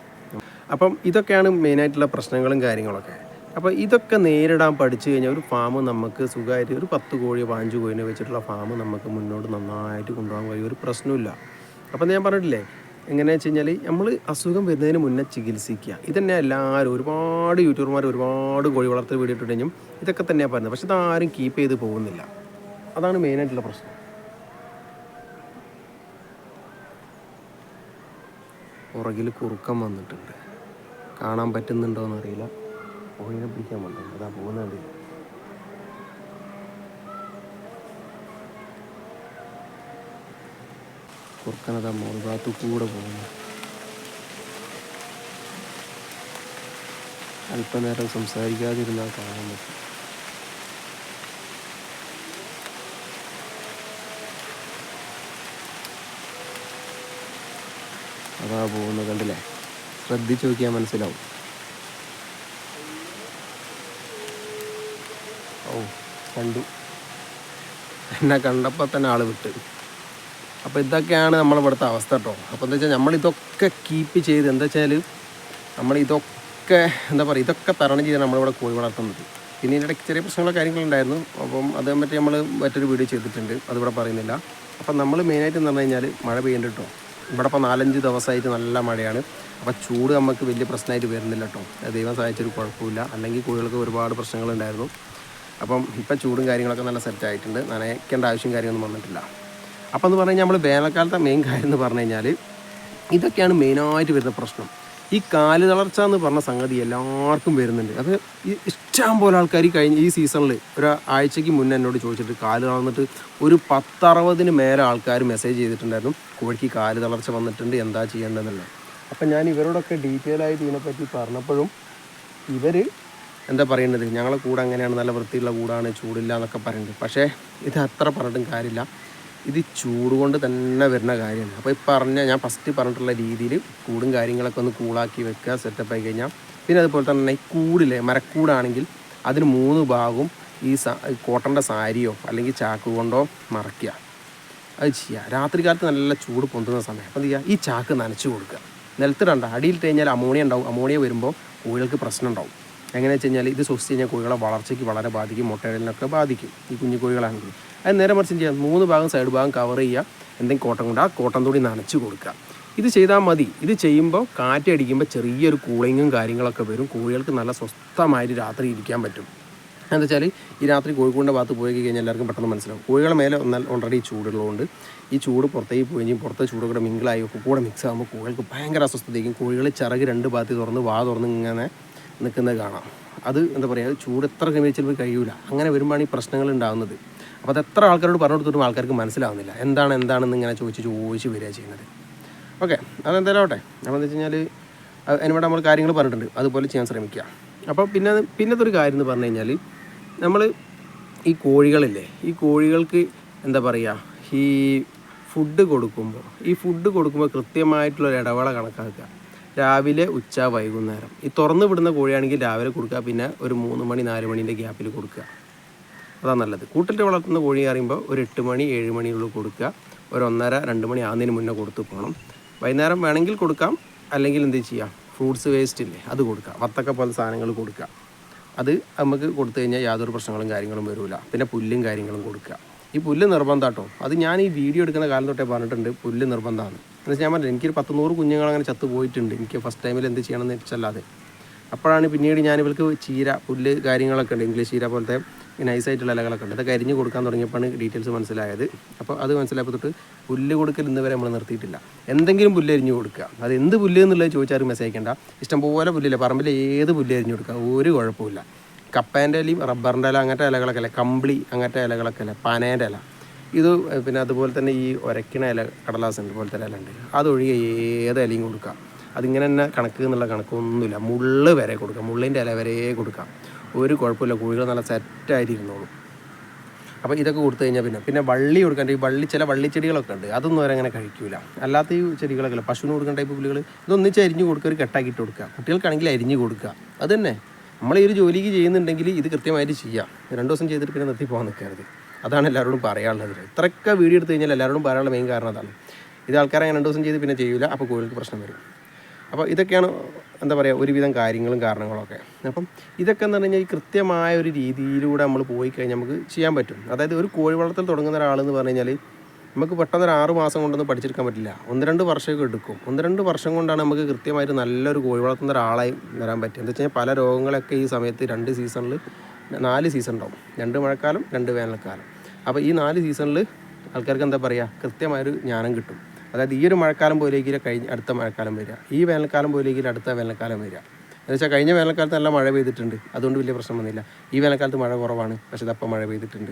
അപ്പം ഇതൊക്കെയാണ് മെയിനായിട്ടുള്ള പ്രശ്നങ്ങളും കാര്യങ്ങളൊക്കെ. അപ്പോൾ ഇതൊക്കെ നേരിടാൻ പഠിച്ചു കഴിഞ്ഞാൽ ഒരു ഫാം നമുക്ക് സുഖമായിട്ട് ഒരു പത്ത് കോഴി പതിനഞ്ച് കോഴിനെ വെച്ചിട്ടുള്ള ഫാം നമുക്ക് മുന്നോട്ട് നന്നായിട്ട് കൊണ്ടുപോകാൻ കഴിയും. ഒരു പ്രശ്നമില്ല അപ്പം ഞാൻ പറഞ്ഞിട്ടില്ലേ എങ്ങനെയാണെന്ന് വെച്ച് കഴിഞ്ഞാൽ നമ്മൾ അസുഖം വരുന്നതിന് മുന്നേ ചികിത്സിക്കുക. ഇതന്നെ എല്ലാവരും ഒരുപാട് യൂട്യൂബർമാർ ഒരുപാട് കോഴി വളർത്തൽ വീഡിയോ ഇതൊക്കെ തന്നെയാണ് പറയുന്നത്. പക്ഷെ ഇതാരും കീപ്പ് ചെയ്ത് പോകുന്നില്ല. അതാണ് മെയിനായിട്ടുള്ള പ്രശ്നം. പുറകിൽ കുറുക്കം വന്നിട്ടുണ്ട്. കാണാൻ പറ്റുന്നുണ്ടോ എന്നറിയില്ല കോഴിനെ പിടിക്കാൻ വന്നിട്ടുണ്ട്. അതാ പോകുന്ന കുറുക്കനതാ മോൾ കൂടെ പോകുന്നു. അല്പനേരം സംസാരിക്കാതിരുന്നാൽ കാണാൻ പറ്റും. അതാ പോകുന്നത് കണ്ടില്ലേ? ശ്രദ്ധിച്ചു നോക്കിയാൽ മനസ്സിലാവും. ഓ കണ്ടു. എന്നെ കണ്ടപ്പോൾ തന്നെ ആൾ വിട്ട്. അപ്പോൾ ഇതൊക്കെയാണ് നമ്മളിവിടുത്തെ അവസ്ഥ കേട്ടോ അപ്പോൾ എന്താ വെച്ചാൽ നമ്മളിതൊക്കെ കീപ്പ് ചെയ്ത് എന്താ വെച്ചാൽ നമ്മളിതൊക്കെ എന്താ പറയുക ഇതൊക്കെ തരണം ചെയ്ത് നമ്മളിവിടെ കോഴി വളർത്തുന്നത്. പിന്നെ ഇതിനിടയ്ക്ക് ചെറിയ പ്രശ്നങ്ങളോ കാര്യങ്ങളുണ്ടായിരുന്നു അപ്പം അതേ പറ്റി നമ്മൾ മറ്റൊരു വീഡിയോ ചെയ്തിട്ടുണ്ട്. അതിവിടെ പറയുന്നില്ല. അപ്പം നമ്മൾ മെയിനായിട്ട് എന്ന് പറഞ്ഞു കഴിഞ്ഞാൽ മഴ പെയ്യേണ്ട കേട്ടോ ഇവിടെ ഇപ്പോൾ നാലഞ്ച് ദിവസമായിട്ട് നല്ല മഴയാണ്. അപ്പോൾ ചൂട് നമുക്ക് വലിയ പ്രശ്നമായിട്ട് വരുന്നില്ല കേട്ടോ ദൈവം സഹായിച്ചൊരു കുഴപ്പമില്ല. അല്ലെങ്കിൽ കോഴികൾക്ക് ഒരുപാട് പ്രശ്നങ്ങളുണ്ടായിരുന്നു. അപ്പം ഇപ്പം ചൂടും കാര്യങ്ങളൊക്കെ നല്ല സെറ്റ് ആയിട്ടുണ്ട്. നനയ്ക്കേണ്ട ആവശ്യം കാര്യമൊന്നും വന്നിട്ടില്ല. അപ്പം എന്ന് പറഞ്ഞു കഴിഞ്ഞാൽ നമ്മൾ വേനൽക്കാലത്തെ മെയിൻ കാര്യം എന്ന് പറഞ്ഞു കഴിഞ്ഞാൽ ഇതൊക്കെയാണ് മെയിനായിട്ട് വരുന്ന പ്രശ്നം. ഈ കാൽ തളർച്ച എന്ന് പറഞ്ഞ സംഗതി എല്ലാവർക്കും വരുന്നുണ്ട്. അത് ഇഷ്ടം പോലെ ആൾക്കാർ കഴിഞ്ഞ ഈ സീസണിൽ ഒരു ആഴ്ചയ്ക്ക് മുന്നേ എന്നോട് ചോദിച്ചിട്ട് കാൽ തളർന്നിട്ട് ഒരു പത്തറുപതിന് മേലെ ആൾക്കാർ മെസ്സേജ് ചെയ്തിട്ടുണ്ടായിരുന്നു. കോഴിക്ക് കാൽ തളർച്ച വന്നിട്ടുണ്ട് എന്താ ചെയ്യേണ്ടതെന്നുള്ളത് അപ്പം ഞാൻ ഇവരോടൊക്കെ ഡീറ്റെയിൽ ആയിട്ട് ഇതിനെപ്പറ്റി പറഞ്ഞപ്പോഴും ഇവർ എന്താ പറയുന്നത് ഞങ്ങളെ കൂടെ അങ്ങനെയാണ് നല്ല വൃത്തിയുള്ള കൂടാണ് ചൂടില്ല എന്നൊക്കെ പറയുന്നത് പക്ഷേ ഇത് അത്ര പറഞ്ഞിട്ടും കാര്യമില്ല. ഇത് ചൂട് കൊണ്ട് തന്നെ വരുന്ന കാര്യമാണ്. അപ്പോൾ ഈ പറഞ്ഞ ഞാൻ ഫസ്റ്റ് പറഞ്ഞിട്ടുള്ള രീതിയിൽ കൂടും കാര്യങ്ങളൊക്കെ ഒന്ന് കൂളാക്കി വെക്കുക സെറ്റപ്പ് ആയി കഴിഞ്ഞാൽ പിന്നെ അതുപോലെ തന്നെ ഈ കൂടില്ലേ മരക്കൂടാണെങ്കിൽ അതിന് മൂന്ന് ഭാഗവും ഈ കോട്ടന്റെ സാരിയോ അല്ലെങ്കിൽ ചാക്ക് കൊണ്ടോ മറയ്ക്കുക. അത് ചെയ്യുക രാത്രി കാലത്ത് നല്ല ചൂട് പൊന്തുന്ന സമയം. അപ്പോൾ എന്ത് ചെയ്യുക ഈ ചാക്ക് നനച്ച് കൊടുക്കുക. നിലത്തിടണ്ട അടിയിൽ കഴിഞ്ഞാൽ അമോണിയ ഉണ്ടാവും. അമോണിയ വരുമ്പോൾ കോഴികൾക്ക് പ്രശ്നം ഉണ്ടാവും. എങ്ങനെയാ വെച്ച് കഴിഞ്ഞാൽ ഇത് സൂക്ഷിച്ച് കഴിഞ്ഞാൽ കോഴികളെ വളർച്ചയ്ക്ക് വളരെ ബാധിക്കും മുട്ടയിടലിനൊക്കെ ബാധിക്കും ഈ കുഞ്ഞു കോഴികളാണെങ്കിൽ അത് നേരെ മറിച്ച് ചെയ്യാം. മൂന്ന് ഭാഗം സൈഡ് ഭാഗം കവർ ചെയ്യുക. എന്തെങ്കിലും കോട്ടം കൊണ്ട് ആ കോട്ടം തൂടി നനച്ച് കൊടുക്കുക. ഇത് ചെയ്താൽ മതി. ഇത് ചെയ്യുമ്പോൾ കാറ്റടിക്കുമ്പോൾ ചെറിയൊരു കൂളിങ്ങും കാര്യങ്ങളൊക്കെ വരും. കോഴികൾക്ക് നല്ല സ്വസ്ഥമായിട്ട് രാത്രി ഇരിക്കാൻ പറ്റും. എന്താ വെച്ചാൽ ഈ രാത്രി കോഴിക്കോടിന്റെ ഭാഗത്ത് പോയി കഴിഞ്ഞാൽ എല്ലാവർക്കും പെട്ടെന്ന് മനസ്സിലാവും. കോഴികളെ മേലെ ഒന്നാൽ ഓൾറെഡി ചൂടുള്ളതുകൊണ്ട് ഈ ചൂട് പുറത്തേക്ക് പോയി കഴിഞ്ഞാൽ പുറത്തെ ചൂട് കൂടെ മിങ്കിളായി ഒക്കെ കൂടെ മിക്സ് ആകുമ്പോൾ കോഴികൾക്ക് ഭയങ്കര അസ്വസ്ഥതയ്ക്കും കോഴികൾ ചിറക് രണ്ട് ഭാഗത്ത് തുറന്ന് വാ തുറന്ന് ഇങ്ങനെ നിൽക്കുന്നത് കാണാം. അത് എന്താ പറയുക ചൂട് എത്ര ക്രമീകരിച്ചാൽ പോയി കഴിയൂല. അങ്ങനെ വരുമ്പോഴാണ് ഈ പ്രശ്നങ്ങൾ ഉണ്ടാകുന്നത് അപ്പോൾ അത് എത്ര ആൾക്കാരോട് പറഞ്ഞു കൊടുത്തിട്ടും ആൾക്കാർക്ക് മനസ്സിലാവുന്നില്ല. എന്താണ് എന്താണെന്ന് ഇങ്ങനെ ചോദിച്ച് ചോദിച്ച് വരിക ചെയ്യുന്നത്. ഓക്കെ അതെന്തായാലും ആവട്ടെ. അപ്പോൾ എന്താ വെച്ച് കഴിഞ്ഞാൽ അതിനോട് നമ്മൾ കാര്യങ്ങൾ പറഞ്ഞിട്ടുണ്ട്. അതുപോലെ ചെയ്യാൻ ശ്രമിക്കുക. അപ്പോൾ പിന്നെ പിന്നത്തെ ഒരു കാര്യം എന്ന് പറഞ്ഞു കഴിഞ്ഞാൽ നമ്മൾ ഈ കോഴികളില്ലേ ഈ കോഴികൾക്ക് എന്താ പറയുക ഈ ഫുഡ് കൊടുക്കുമ്പോൾ ഈ ഫുഡ് കൊടുക്കുമ്പോൾ കൃത്യമായിട്ടുള്ള ഒരു ഇടവേള കണക്കാക്കുക. രാവിലെ ഉച്ച വൈകുന്നേരം. ഈ തുറന്ന് വിടുന്ന കോഴിയാണെങ്കിൽ രാവിലെ കൊടുക്കുക പിന്നെ ഒരു മൂന്ന് മണി നാല് മണീന്റെ ഗ്യാപ്പിൽ കൊടുക്കുക. അതാണ് നല്ലത്. കൂട്ടിൽ വളർത്തുന്ന കോഴി അറിയുമ്പോൾ ഒരു എട്ട് മണി ഏഴ് മണിയുള്ളിൽ കൊടുക്കുക. ഒരു ഒന്നര രണ്ട് മണി ആകുന്നതിന് മുന്നേ കൊടുത്തു പോകണം. വൈകുന്നേരം വേണമെങ്കിൽ കൊടുക്കാം. അല്ലെങ്കിൽ എന്ത് ചെയ്യാം? ഫ്രൂട്ട്സ് വേസ്റ്റ് ഇല്ലേ അത് കൊടുക്കുക വത്തക്ക പോലെ സാധനങ്ങൾ കൊടുക്കുക. അത് നമുക്ക് കൊടുത്തു കഴിഞ്ഞാൽ യാതൊരു പ്രശ്നങ്ങളും കാര്യങ്ങളും വരില്ല. പിന്നെ പുല്ലും കാര്യങ്ങളും കൊടുക്കുക. ഈ പുല്ല് നിർബന്ധം കേട്ടോ. അത് ഞാൻ ഈ വീഡിയോ എടുക്കുന്ന കാലം തൊട്ടേ പറഞ്ഞിട്ടുണ്ട്. പുല്ല് നിർബന്ധമാണ്. എന്ന് വെച്ചാൽ ഞാൻ പറഞ്ഞു എനിക്കൊരു പത്ത് നൂറ് കുഞ്ഞുങ്ങൾ അങ്ങനെ ചത്തു പോയിട്ടുണ്ട്. എനിക്ക് ഫസ്റ്റ് ടൈമിൽ എന്ത് ചെയ്യണമെന്ന് വെച്ചല്ലാതെ. അപ്പോഴാണ് പിന്നീട് ഞാൻ ഇവർക്ക് ചീര പുല്ല് കാര്യങ്ങളൊക്കെ ഉണ്ട്. ഇംഗ്ലീഷ് ചീര പോലത്തെ നൈസായിട്ടുള്ള ഇലകളൊക്കെ ഉണ്ട്. അതൊക്കെ അരിഞ്ഞ് കൊടുക്കാൻ തുടങ്ങിയപ്പോഴാണ് ഡീറ്റെയിൽസ് മനസ്സിലായത്. അപ്പോൾ അത് മനസ്സിലായപ്പോൾ തൊട്ട് പുല്ല് കൊടുക്കൽ ഇന്ന് വരെ നമ്മൾ നിർത്തിയിട്ടില്ല. എന്തെങ്കിലും പുല്ല് അരിഞ്ഞ് കൊടുക്കുക. അത് എന്ത് പുല്ല് എന്നുള്ളത് ചോദിച്ചാൽ മെസ്സേജ് അയക്കേണ്ട. ഇഷ്ടംപോലെ പുല്ലില്ല പറമ്പിൽ ഏത് പുല്ല് അരിഞ്ഞ് കൊടുക്കുക. ഒരു കുഴപ്പമില്ല കപ്പേന്റെ ഇലയും റബ്ബറിന്റെ ഇല അങ്ങനത്തെ ഇലകളൊക്കെ അല്ലേ? കമ്പിളി അങ്ങനത്തെ ഇലകളൊക്കെ അല്ലേ? പനേന്റെ ഇല. ഇത് പിന്നെ അതുപോലെ തന്നെ ഈ ഒരക്കണ ഇല കടലാസ് ഉണ്ട് പോലത്തെ ഇല ഉണ്ട് അതൊഴികെ ഏത് ഇലയും കൊടുക്കുക അതിങ്ങനെ തന്നെ കണക്ക് എന്നുള്ള കണക്കൊന്നുമില്ല. മുള്ള് വരെ കൊടുക്കാം. മുള്ളിന്റെ ഇല വരെ കൊടുക്കാം. ഒരു കുഴപ്പമില്ല. കോഴികൾ നല്ല സെറ്റായിട്ടിരുന്നോളൂ അപ്പോൾ ഇതൊക്കെ കൊടുത്തു കഴിഞ്ഞാൽ പിന്നെ പിന്നെ വള്ളി കൊടുക്കേണ്ട ഈ വള്ളി ചില വള്ളിച്ചെടികളൊക്കെ ഉണ്ട്. അതൊന്നും അവരങ്ങനെ കഴിക്കില്ല അല്ലാത്ത ഈ ചെടികളൊക്കെ അല്ല പശുവിന് കൊടുക്കേണ്ട ടൈപ്പ് പുല്ലുകൾ ഇതൊന്നിച്ച് അരിഞ്ഞ് കൊടുക്കുക ഒരു കെട്ടാക്കിയിട്ട് കൊടുക്കുക. കുട്ടികൾക്കാണെങ്കിൽ അരിഞ്ഞ് കൊടുക്കുക. അത് തന്നെ. നമ്മൾ ഈ ഒരു ജോലിക്ക് ചെയ്യുന്നുണ്ടെങ്കിൽ ഇത് കൃത്യമായിട്ട് ചെയ്യാം. രണ്ട് ദിവസം ചെയ്തിട്ട് പിന്നെ നിർത്തി പോകാൻ നിൽക്കരുത്. അതാണ് എല്ലാവരോടും പറയാനുള്ളത്. ഇത്രയൊക്കെ വീഡിയോ എടുത്തു കഴിഞ്ഞാൽ എല്ലാവരോടും പറയാനുള്ള മെയിൻ കാരണം അതാണ്. ഇത് ആൾക്കാരെ അങ്ങനെ രണ്ട് ദിവസം ചെയ്ത് പിന്നെ ചെയ്യില്ല അപ്പോൾ കോഴികൾക്ക് പ്രശ്നം വരും. അപ്പോൾ ഇതൊക്കെയാണ് എന്താ പറയുക ഒരുവിധം കാര്യങ്ങളും കാരണങ്ങളൊക്കെ അപ്പം ഇതൊക്കെ എന്ന് പറഞ്ഞു കഴിഞ്ഞാൽ ഈ കൃത്യമായ ഒരു രീതിയിലൂടെ നമ്മൾ പോയി കഴിഞ്ഞാൽ നമുക്ക് ചെയ്യാൻ പറ്റും. അതായത് ഒരു കോഴി വളർത്തൽ തുടങ്ങുന്ന ഒരാളെന്ന് പറഞ്ഞു കഴിഞ്ഞാൽ നമുക്ക് പെട്ടെന്ന് ഒരു ആറ് മാസം കൊണ്ടൊന്നും പഠിച്ചെടുക്കാൻ പറ്റില്ല. ഒന്ന് രണ്ട് വർഷമൊക്കെ എടുക്കും. ഒന്ന് രണ്ട് വർഷം കൊണ്ടാണ് നമുക്ക് കൃത്യമായിട്ട് നല്ലൊരു കോഴി വളർത്തുന്ന ഒരാളായി വരാൻ പറ്റുക. എന്താ വെച്ച് കഴിഞ്ഞാൽ പല രോഗങ്ങളൊക്കെ ഈ സമയത്ത് രണ്ട് സീസണിൽ നാല് സീസൺ ഉണ്ടാവും. രണ്ട് മഴക്കാലം രണ്ട് വേനൽക്കാലം. അപ്പോൾ ഈ നാല് സീസണിൽ ആൾക്കാർക്ക് എന്താ പറയുക കൃത്യമായൊരു ജ്ഞാനം കിട്ടും. അതായത് ഈ ഒരു മഴക്കാലം പോലെയെങ്കിലും കഴിഞ്ഞ അടുത്ത മഴക്കാലം വരിക. ഈ വേനൽക്കാലം പോലെയെങ്കിലും അടുത്ത വേനൽക്കാലം വരിക. എന്ന് വെച്ചാൽ കഴിഞ്ഞ വേനൽക്കാലത്ത് നല്ല മഴ പെയ്തിട്ടുണ്ട്. അതുകൊണ്ട് വലിയ പ്രശ്നം വന്നില്ല. ഈ വേനൽക്കാലത്ത് മഴ കുറവാണ്. പക്ഷേ അപ്പം മഴ പെയ്തിട്ടുണ്ട്.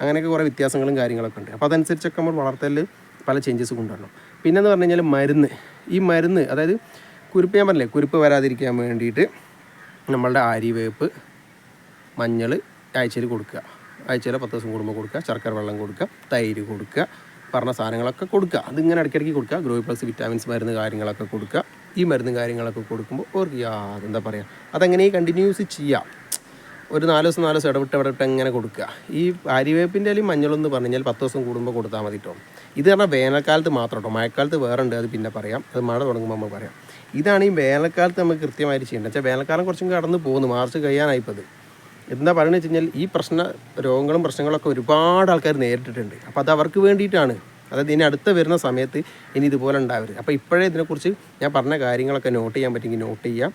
അങ്ങനെയൊക്കെ കുറേ വ്യത്യാസങ്ങളും കാര്യങ്ങളൊക്കെ ഉണ്ട്. അപ്പോൾ അതനുസരിച്ചൊക്കെ നമ്മൾ വളർത്തലിൽ പല ചേഞ്ചസ് കൊണ്ടുവരണം. പിന്നെന്ന് പറഞ്ഞു കഴിഞ്ഞാൽ മരുന്ന്. ഈ മരുന്ന് അതായത് കുരുപ്പ് ഞാൻ പറഞ്ഞില്ലേ? കുരുപ്പ് വരാതിരിക്കാൻ വേണ്ടിയിട്ട് നമ്മളുടെ ആര്യവേപ്പ് മഞ്ഞൾ ആഴ്ചയിൽ കൊടുക്കുക. ആഴ്ചയിൽ പത്ത് ദിവസം കൂടുമ്പോൾ കൊടുക്കുക. ശർക്കര വെള്ളം കൊടുക്കുക. തൈര് കൊടുക്കുക. പറഞ്ഞ സാധനങ്ങളൊക്കെ കൊടുക്കുക. അതിങ്ങനെ ഇടയ്ക്കിടയ്ക്ക് കൊടുക്കുക. ഗ്രോയ് പ്ലസ് വിറ്റാമിൻസ് മരുന്ന് കാര്യങ്ങളൊക്കെ കൊടുക്കുക. ഈ മരുന്ന് കാര്യങ്ങളൊക്കെ കൊടുക്കുമ്പോൾ ഓർക്ക് യാത് എന്താ പറയുക അതെങ്ങനെ കണ്ടിന്യൂസ് ചെയ്യാം. ഒരു നാല് ദിവസം നാല് ദിവസം ഇടവിട്ട് ഇടവിട്ട് എങ്ങനെ കൊടുക്കുക. ഈ അരിവേപ്പിന്റെ അല്ലെങ്കിൽ മഞ്ഞളെന്ന് പറഞ്ഞു കഴിഞ്ഞാൽ പത്ത് ദിവസം കൂടുമ്പോൾ കൊടുത്താൽ മതി കേട്ടോ ഇത് പറഞ്ഞാൽ വേനൽക്കാലത്ത് മാത്രം കേട്ടോ മഴക്കാലത്ത് വേറെ ഉണ്ട്. അത് പിന്നെ പറയാം. അത് മഴ തുടങ്ങുമ്പോൾ നമ്മൾ പറയാം. ഇതാണ് ഈ വേനൽക്കാലത്ത് നമുക്ക് കൃത്യമായിട്ട് ചെയ്യേണ്ടത്. വെച്ചാൽ വേനൽക്കാലം കുറച്ചും കടന്ന് പോകുന്നു. മാർച്ച് കഴിയാനായിപ്പോൾ എന്താ പറയുന്നത് വെച്ച് കഴിഞ്ഞാൽ ഈ പ്രശ്ന രോഗങ്ങളും പ്രശ്നങ്ങളൊക്കെ ഒരുപാട് ആൾക്കാർ നേരിട്ടിട്ടുണ്ട്. അപ്പോൾ അത് അവർക്ക് വേണ്ടിയിട്ടാണ്. അതായത് ഇനി അടുത്ത വരുന്ന സമയത്ത് ഇനി ഇതുപോലെ ഉണ്ടാവരുത്. അപ്പോൾ ഇപ്പോഴേ ഇതിനെക്കുറിച്ച് ഞാൻ പറഞ്ഞ കാര്യങ്ങളൊക്കെ നോട്ട് ചെയ്യാൻ പറ്റുമെങ്കിൽ നോട്ട് ചെയ്യാം.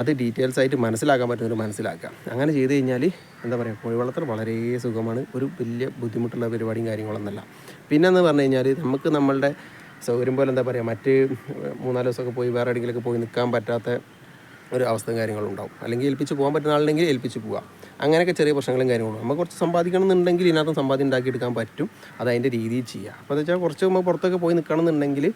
അത് ഡീറ്റെയിൽസ് ആയിട്ട് മനസ്സിലാക്കാൻ പറ്റുന്നവർ മനസ്സിലാക്കുക. അങ്ങനെ ചെയ്ത് കഴിഞ്ഞാൽ എന്താ പറയുക കോഴി വളർത്തൽ വളരെ സുഖമാണ്. ഒരു വലിയ ബുദ്ധിമുട്ടുള്ള പരിപാടിയും കാര്യങ്ങളൊന്നുമല്ല. പിന്നെ എന്ന് പറഞ്ഞു കഴിഞ്ഞാൽ നമുക്ക് നമ്മളുടെ സൗകര്യം പോലെ എന്താ പറയുക മറ്റ് മൂന്നാൽ ദിവസമൊക്കെ പോയി വേറെ എവിടെയെങ്കിലുമൊക്കെ പോയി നിൽക്കാൻ പറ്റാത്ത ഒരു അവസ്ഥയും കാര്യങ്ങളും ഉണ്ടാവും. അല്ലെങ്കിൽ ഏൽപ്പിച്ച് പോകാൻ പറ്റുന്ന ആളുണ്ടെങ്കിൽ ഏൽപ്പിച്ച് പോകാം അങ്ങനെയൊക്കെ ചെറിയ പ്രശ്നങ്ങളും കാര്യങ്ങളും നമുക്ക് കുറച്ച് സമ്പാദിക്കണം എന്നുണ്ടെങ്കിൽ ഇതിനകത്ത് സമ്പാദ്യം ഉണ്ടാക്കിയെടുക്കാൻ പറ്റും. അത് അതിന്റെ രീതിയിൽ ചെയ്യുക അപ്പോൾ എന്ന് വെച്ചാൽ കുറച്ച് നമ്മൾ പുറത്തൊക്കെ പോയി നിൽക്കണം എന്നുണ്ടെങ്കിൽ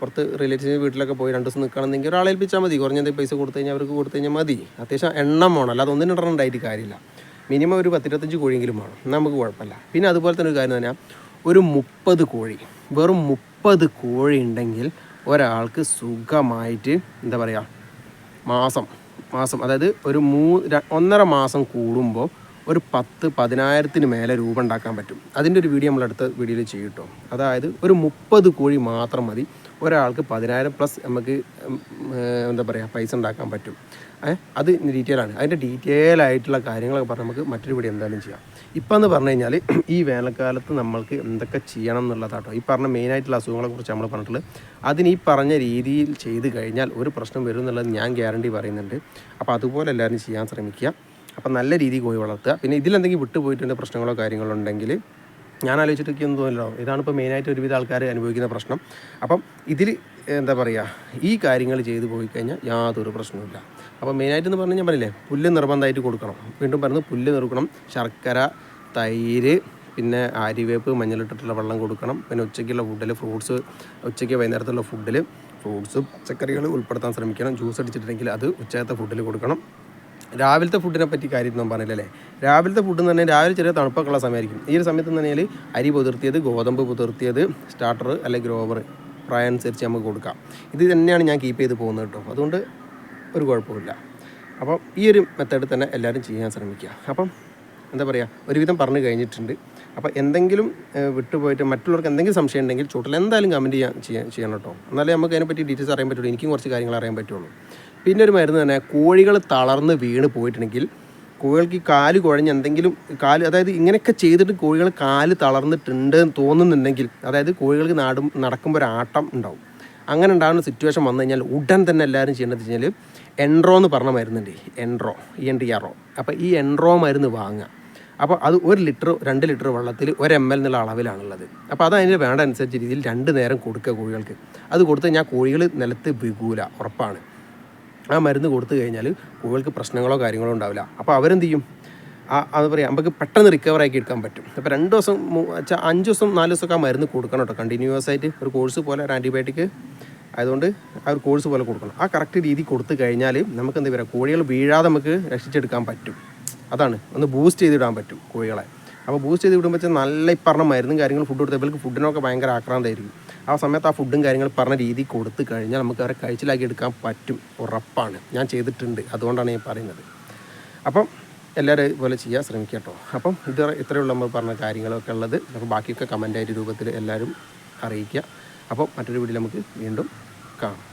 പുറത്ത് റിലേറ്റീവ് വീട്ടിലൊക്കെ പോയി രണ്ട് ദിവസം നിൽക്കണമെന്നെങ്കിൽ ഒരാളെ ഏൽപ്പിച്ചാൽ മതി. കുറഞ്ഞ എന്തെങ്കിലും പൈസ കൊടുത്തു കഴിഞ്ഞാൽ അവർക്ക് കൊടുത്തു കഴിഞ്ഞാൽ മതി. അത്യാവശ്യം എണ്ണം വേണം. അല്ലാതെ ഒന്നിനും കാര്യമില്ല. മിനിമം ഒരു പത്തിരുപത്തഞ്ച് കോഴിയെങ്കിലും വേണം. നമുക്ക് കുഴപ്പമില്ല. പിന്നെ അതുപോലെ തന്നെ ഒരു കാര്യം തന്നെ ഒരു മുപ്പത് കോഴി വെറും മുപ്പത് കോഴി ഉണ്ടെങ്കിൽ ഒരാൾക്ക് സുഖമായിട്ട് എന്താ പറയുക മാസം മാസം അതായത് ഒരു മൂ ഒന്നര മാസം കൂടുമ്പോൾ ഒരു പത്ത് പതിനായിരത്തിന് മേലെ രൂപ ഉണ്ടാക്കാൻ പറ്റും. അതിന്റെ ഒരു വീഡിയോ നമ്മൾ അടുത്ത വീഡിയോയിൽ ചെയ്യും അതായത് ഒരു മുപ്പത് കോഴി മാത്രം മതി. ഒരാൾക്ക് പതിനായിരം പ്ലസ് നമുക്ക് എന്താ പറയുക പൈസ ഉണ്ടാക്കാൻ പറ്റും. അത് ഡീറ്റെയിൽ ആണ്. അതിന്റെ ഡീറ്റെയിൽ ആയിട്ടുള്ള കാര്യങ്ങളൊക്കെ പറഞ്ഞ് നമുക്ക് മറ്റൊരു വീഡിയോ എന്തായാലും ചെയ്യാം. ഇപ്പം എന്ന് പറഞ്ഞു കഴിഞ്ഞാൽ ഈ വേനൽക്കാലത്ത് നമ്മൾക്ക് എന്തൊക്കെ ചെയ്യണം എന്നുള്ളതാട്ടോ. ഈ പറഞ്ഞ മെയിനായിട്ടുള്ള അസുഖങ്ങളെ കുറിച്ച് നമ്മൾ പറഞ്ഞിട്ടുള്ളത്. അതിന് ഈ പറഞ്ഞ രീതിയിൽ ചെയ്ത് കഴിഞ്ഞാൽ ഒരു പ്രശ്നം വരും എന്നുള്ളത് ഞാൻ ഗ്യാരണ്ടി പറയുന്നുണ്ട്. അപ്പോൾ അതുപോലെ എല്ലാവരും ചെയ്യാൻ ശ്രമിക്കുക. അപ്പം നല്ല രീതിയിൽ കോഴി വളർത്തുക. പിന്നെ ഇതിലെന്തെങ്കിലും വിട്ടുപോയിട്ടുണ്ട് പ്രശ്നങ്ങളോ കാര്യങ്ങളോ ഉണ്ടെങ്കിൽ ഞാൻ ആലോചിച്ചിട്ടൊക്കെയൊന്നും തോന്നില്ലോ. ഇതാണ് ഇപ്പോൾ മെയിനായിട്ട് ഒരുവിധ ആൾക്കാർ അനുഭവിക്കുന്ന പ്രശ്നം. അപ്പം ഇതിൽ എന്താ പറയുക ഈ കാര്യങ്ങൾ ചെയ്തു പോയി കഴിഞ്ഞാൽ യാതൊരു പ്രശ്നവുമില്ല. അപ്പോൾ മെയിനായിട്ട് എന്ന് പറഞ്ഞു ഞാൻ പറഞ്ഞില്ലേ പുല്ല് നിർബന്ധമായിട്ട് കൊടുക്കണം. വീണ്ടും പറഞ്ഞു പുല്ല് നിർക്കണം. ശർക്കര തൈര് പിന്നെ ആര്യവേപ്പ് മഞ്ഞളിട്ടിട്ടുള്ള വെള്ളം കൊടുക്കണം. പിന്നെ ഉച്ചയ്ക്കുള്ള ഫുഡിൽ ഫ്രൂട്ട്സ് ഉച്ചയ്ക്ക് വൈകുന്നേരത്തുള്ള ഫുഡിൽ ഫ്രൂട്ട്സും പച്ചക്കറികൾ ഉൾപ്പെടുത്താൻ ശ്രമിക്കണം. ജ്യൂസ് അടിച്ചിട്ടുണ്ടെങ്കിൽ അത് ഉച്ചയത്തെ ഫുഡിൽ കൊടുക്കണം. രാവിലത്തെ ഫുഡിനെ പറ്റി കാര്യം ഞാൻ പറഞ്ഞില്ലല്ലേ രാവിലത്തെ ഫുഡ് എന്ന് പറഞ്ഞാൽ രാവിലെ ചെറിയ തണുപ്പൊക്കെ ഉള്ള സമയമായിരിക്കും. ഈ ഒരു സമയത്ത് എന്ന് പറഞ്ഞാൽ അരി പുതിർത്തിയത് ഗോതമ്പ് പുതിർത്തിയത് സ്റ്റാർട്ടർ അല്ലെങ്കിൽ ഗ്രോവർ പ്രായം അനുസരിച്ച് നമുക്ക് കൊടുക്കാം. ഇത് തന്നെയാണ് ഞാൻ കീപ്പ് ചെയ്ത് പോകുന്നത് കേട്ടോ. അതുകൊണ്ട് ഒരു കുഴപ്പമില്ല അപ്പം ഈ ഒരു മെത്തേഡ് തന്നെ എല്ലാവരും ചെയ്യാൻ ശ്രമിക്കുക. അപ്പം എന്താ പറയുക ഒരുവിധം പറഞ്ഞു കഴിഞ്ഞിട്ടുണ്ട്. അപ്പോൾ എന്തെങ്കിലും വിട്ടുപോയിട്ട് മറ്റുള്ളവർക്ക് എന്തെങ്കിലും സംശയം ഉണ്ടെങ്കിൽ ചോട്ടിൽ എന്തായാലും കമന്റ് ചെയ്യാൻ ചെയ്യാൻ ചെയ്യണം കേട്ടോ. എന്നാലേ നമുക്ക് അതിനെപ്പറ്റി ഡീറ്റെയിൽസ് അറിയാൻ പറ്റുള്ളൂ. എനിക്കും കുറച്ച് കാര്യങ്ങൾ അറിയാൻ പറ്റുള്ളൂ. പിന്നെ ഒരു മരുന്ന് തന്നെ കോഴികൾ തളർന്ന് വീണ് പോയിട്ടുണ്ടെങ്കിൽ കോഴികൾക്ക് ഈ കാൽ കുഴഞ്ഞ് എന്തെങ്കിലും കാൽ അതായത് ഇങ്ങനെയൊക്കെ ചെയ്തിട്ട് കോഴികൾ കാൽ തളർന്നിട്ടുണ്ട് എന്ന് തോന്നുന്നുണ്ടെങ്കിൽ അതായത് കോഴികൾക്ക് നാടും നടക്കുമ്പോൾ ഒരു ആട്ടം ഉണ്ടാവും. അങ്ങനെ ഉണ്ടാകുന്ന സിറ്റുവേഷൻ വന്നു കഴിഞ്ഞാൽ ഉടൻ തന്നെ എല്ലാവരും ചെയ്യേണ്ടത് വെച്ച് കഴിഞ്ഞാൽ എൻട്രോ എന്ന് പറഞ്ഞ മരുന്നുണ്ട്. Entro E N T R O അപ്പോൾ ഈ എൻറോ മരുന്ന് വാങ്ങുക. അപ്പോൾ അത് ഒരു ലിറ്റർ രണ്ട് ലിറ്റർ വെള്ളത്തിൽ ഒരു എം എൽ എന്നുള്ള അളവിലാണുള്ളത്. അപ്പോൾ അത് അതിന് വേണ്ട അനുസരിച്ച് രീതിയിൽ രണ്ട് നേരം കൊടുക്കുക കോഴികൾക്ക്. അത് കൊടുത്ത് ഞാൻ കോഴികൾ നിലത്ത് വികൂല ഉറപ്പാണ്. ആ മരുന്ന് കൊടുത്തു കഴിഞ്ഞാൽ കോഴികൾക്ക് പ്രശ്നങ്ങളോ കാര്യങ്ങളോ ഉണ്ടാവില്ല. അപ്പോൾ അവരെന്ത് ചെയ്യും? ആ അത് പറയാം നമുക്ക് പെട്ടെന്ന് റിക്കവർ ആക്കി എടുക്കാൻ പറ്റും. അപ്പോൾ രണ്ട് ദിവസം അഞ്ച് ദിവസം നാല് ദിവസമൊക്കെ ആ മരുന്ന് കൊടുക്കണം കേട്ടോ. കണ്ടിന്യൂസ് ആയിട്ട് ഒരു കോഴ്സ് പോലെ ഒരു ആന്റിബയോട്ടിക് ആയതുകൊണ്ട് ആ ഒരു കോഴ്സ് പോലെ കൊടുക്കണം. ആ കറക്റ്റ് രീതി കൊടുത്തു കഴിഞ്ഞാൽ നമുക്ക് എന്താ പറയുക കോഴികൾ വീഴാതെ നമുക്ക് രക്ഷിച്ചെടുക്കാൻ പറ്റും. അതാണ്. ഒന്ന് ബൂസ്റ്റ് ചെയ്തിടാൻ പറ്റും കോഴികളെ. അപ്പോൾ ബൂസ്റ്റ് ചെയ്ത് വിടുമ്പോൾ നല്ല ഇപ്പറണ മരുന്നും കാര്യങ്ങളും ഫുഡ് കൊടുത്ത ഇവർക്ക് ഫുഡിനൊക്കെ ഭയങ്കര ആക്രാന്തമായിരിക്കും ആ സമയത്ത് ആ ഫുഡും കാര്യങ്ങൾ പറഞ്ഞ രീതി കൊടുത്തു കഴിഞ്ഞാൽ നമുക്ക് അവരെ കഴിച്ചിലാക്കി എടുക്കാൻ പറ്റും. ഉറപ്പാണ്. ഞാൻ ചെയ്തിട്ടുണ്ട്. അതുകൊണ്ടാണ് ഞാൻ പറയുന്നത്. അപ്പം എല്ലാവരും ഇതുപോലെ ചെയ്യാൻ ശ്രമിക്കുക കേട്ടോ അപ്പം ഇത് ഇത്രയുള്ള നമ്മൾ പറഞ്ഞ കാര്യങ്ങളൊക്കെ ഉള്ളത്. അപ്പോൾ ബാക്കിയൊക്കെ കമന്റായിട്ട് രൂപത്തിൽ എല്ലാവരും അറിയിക്കുക. അപ്പോൾ മറ്റൊരു വീഡിയോ നമുക്ക് വീണ്ടും കാണാം.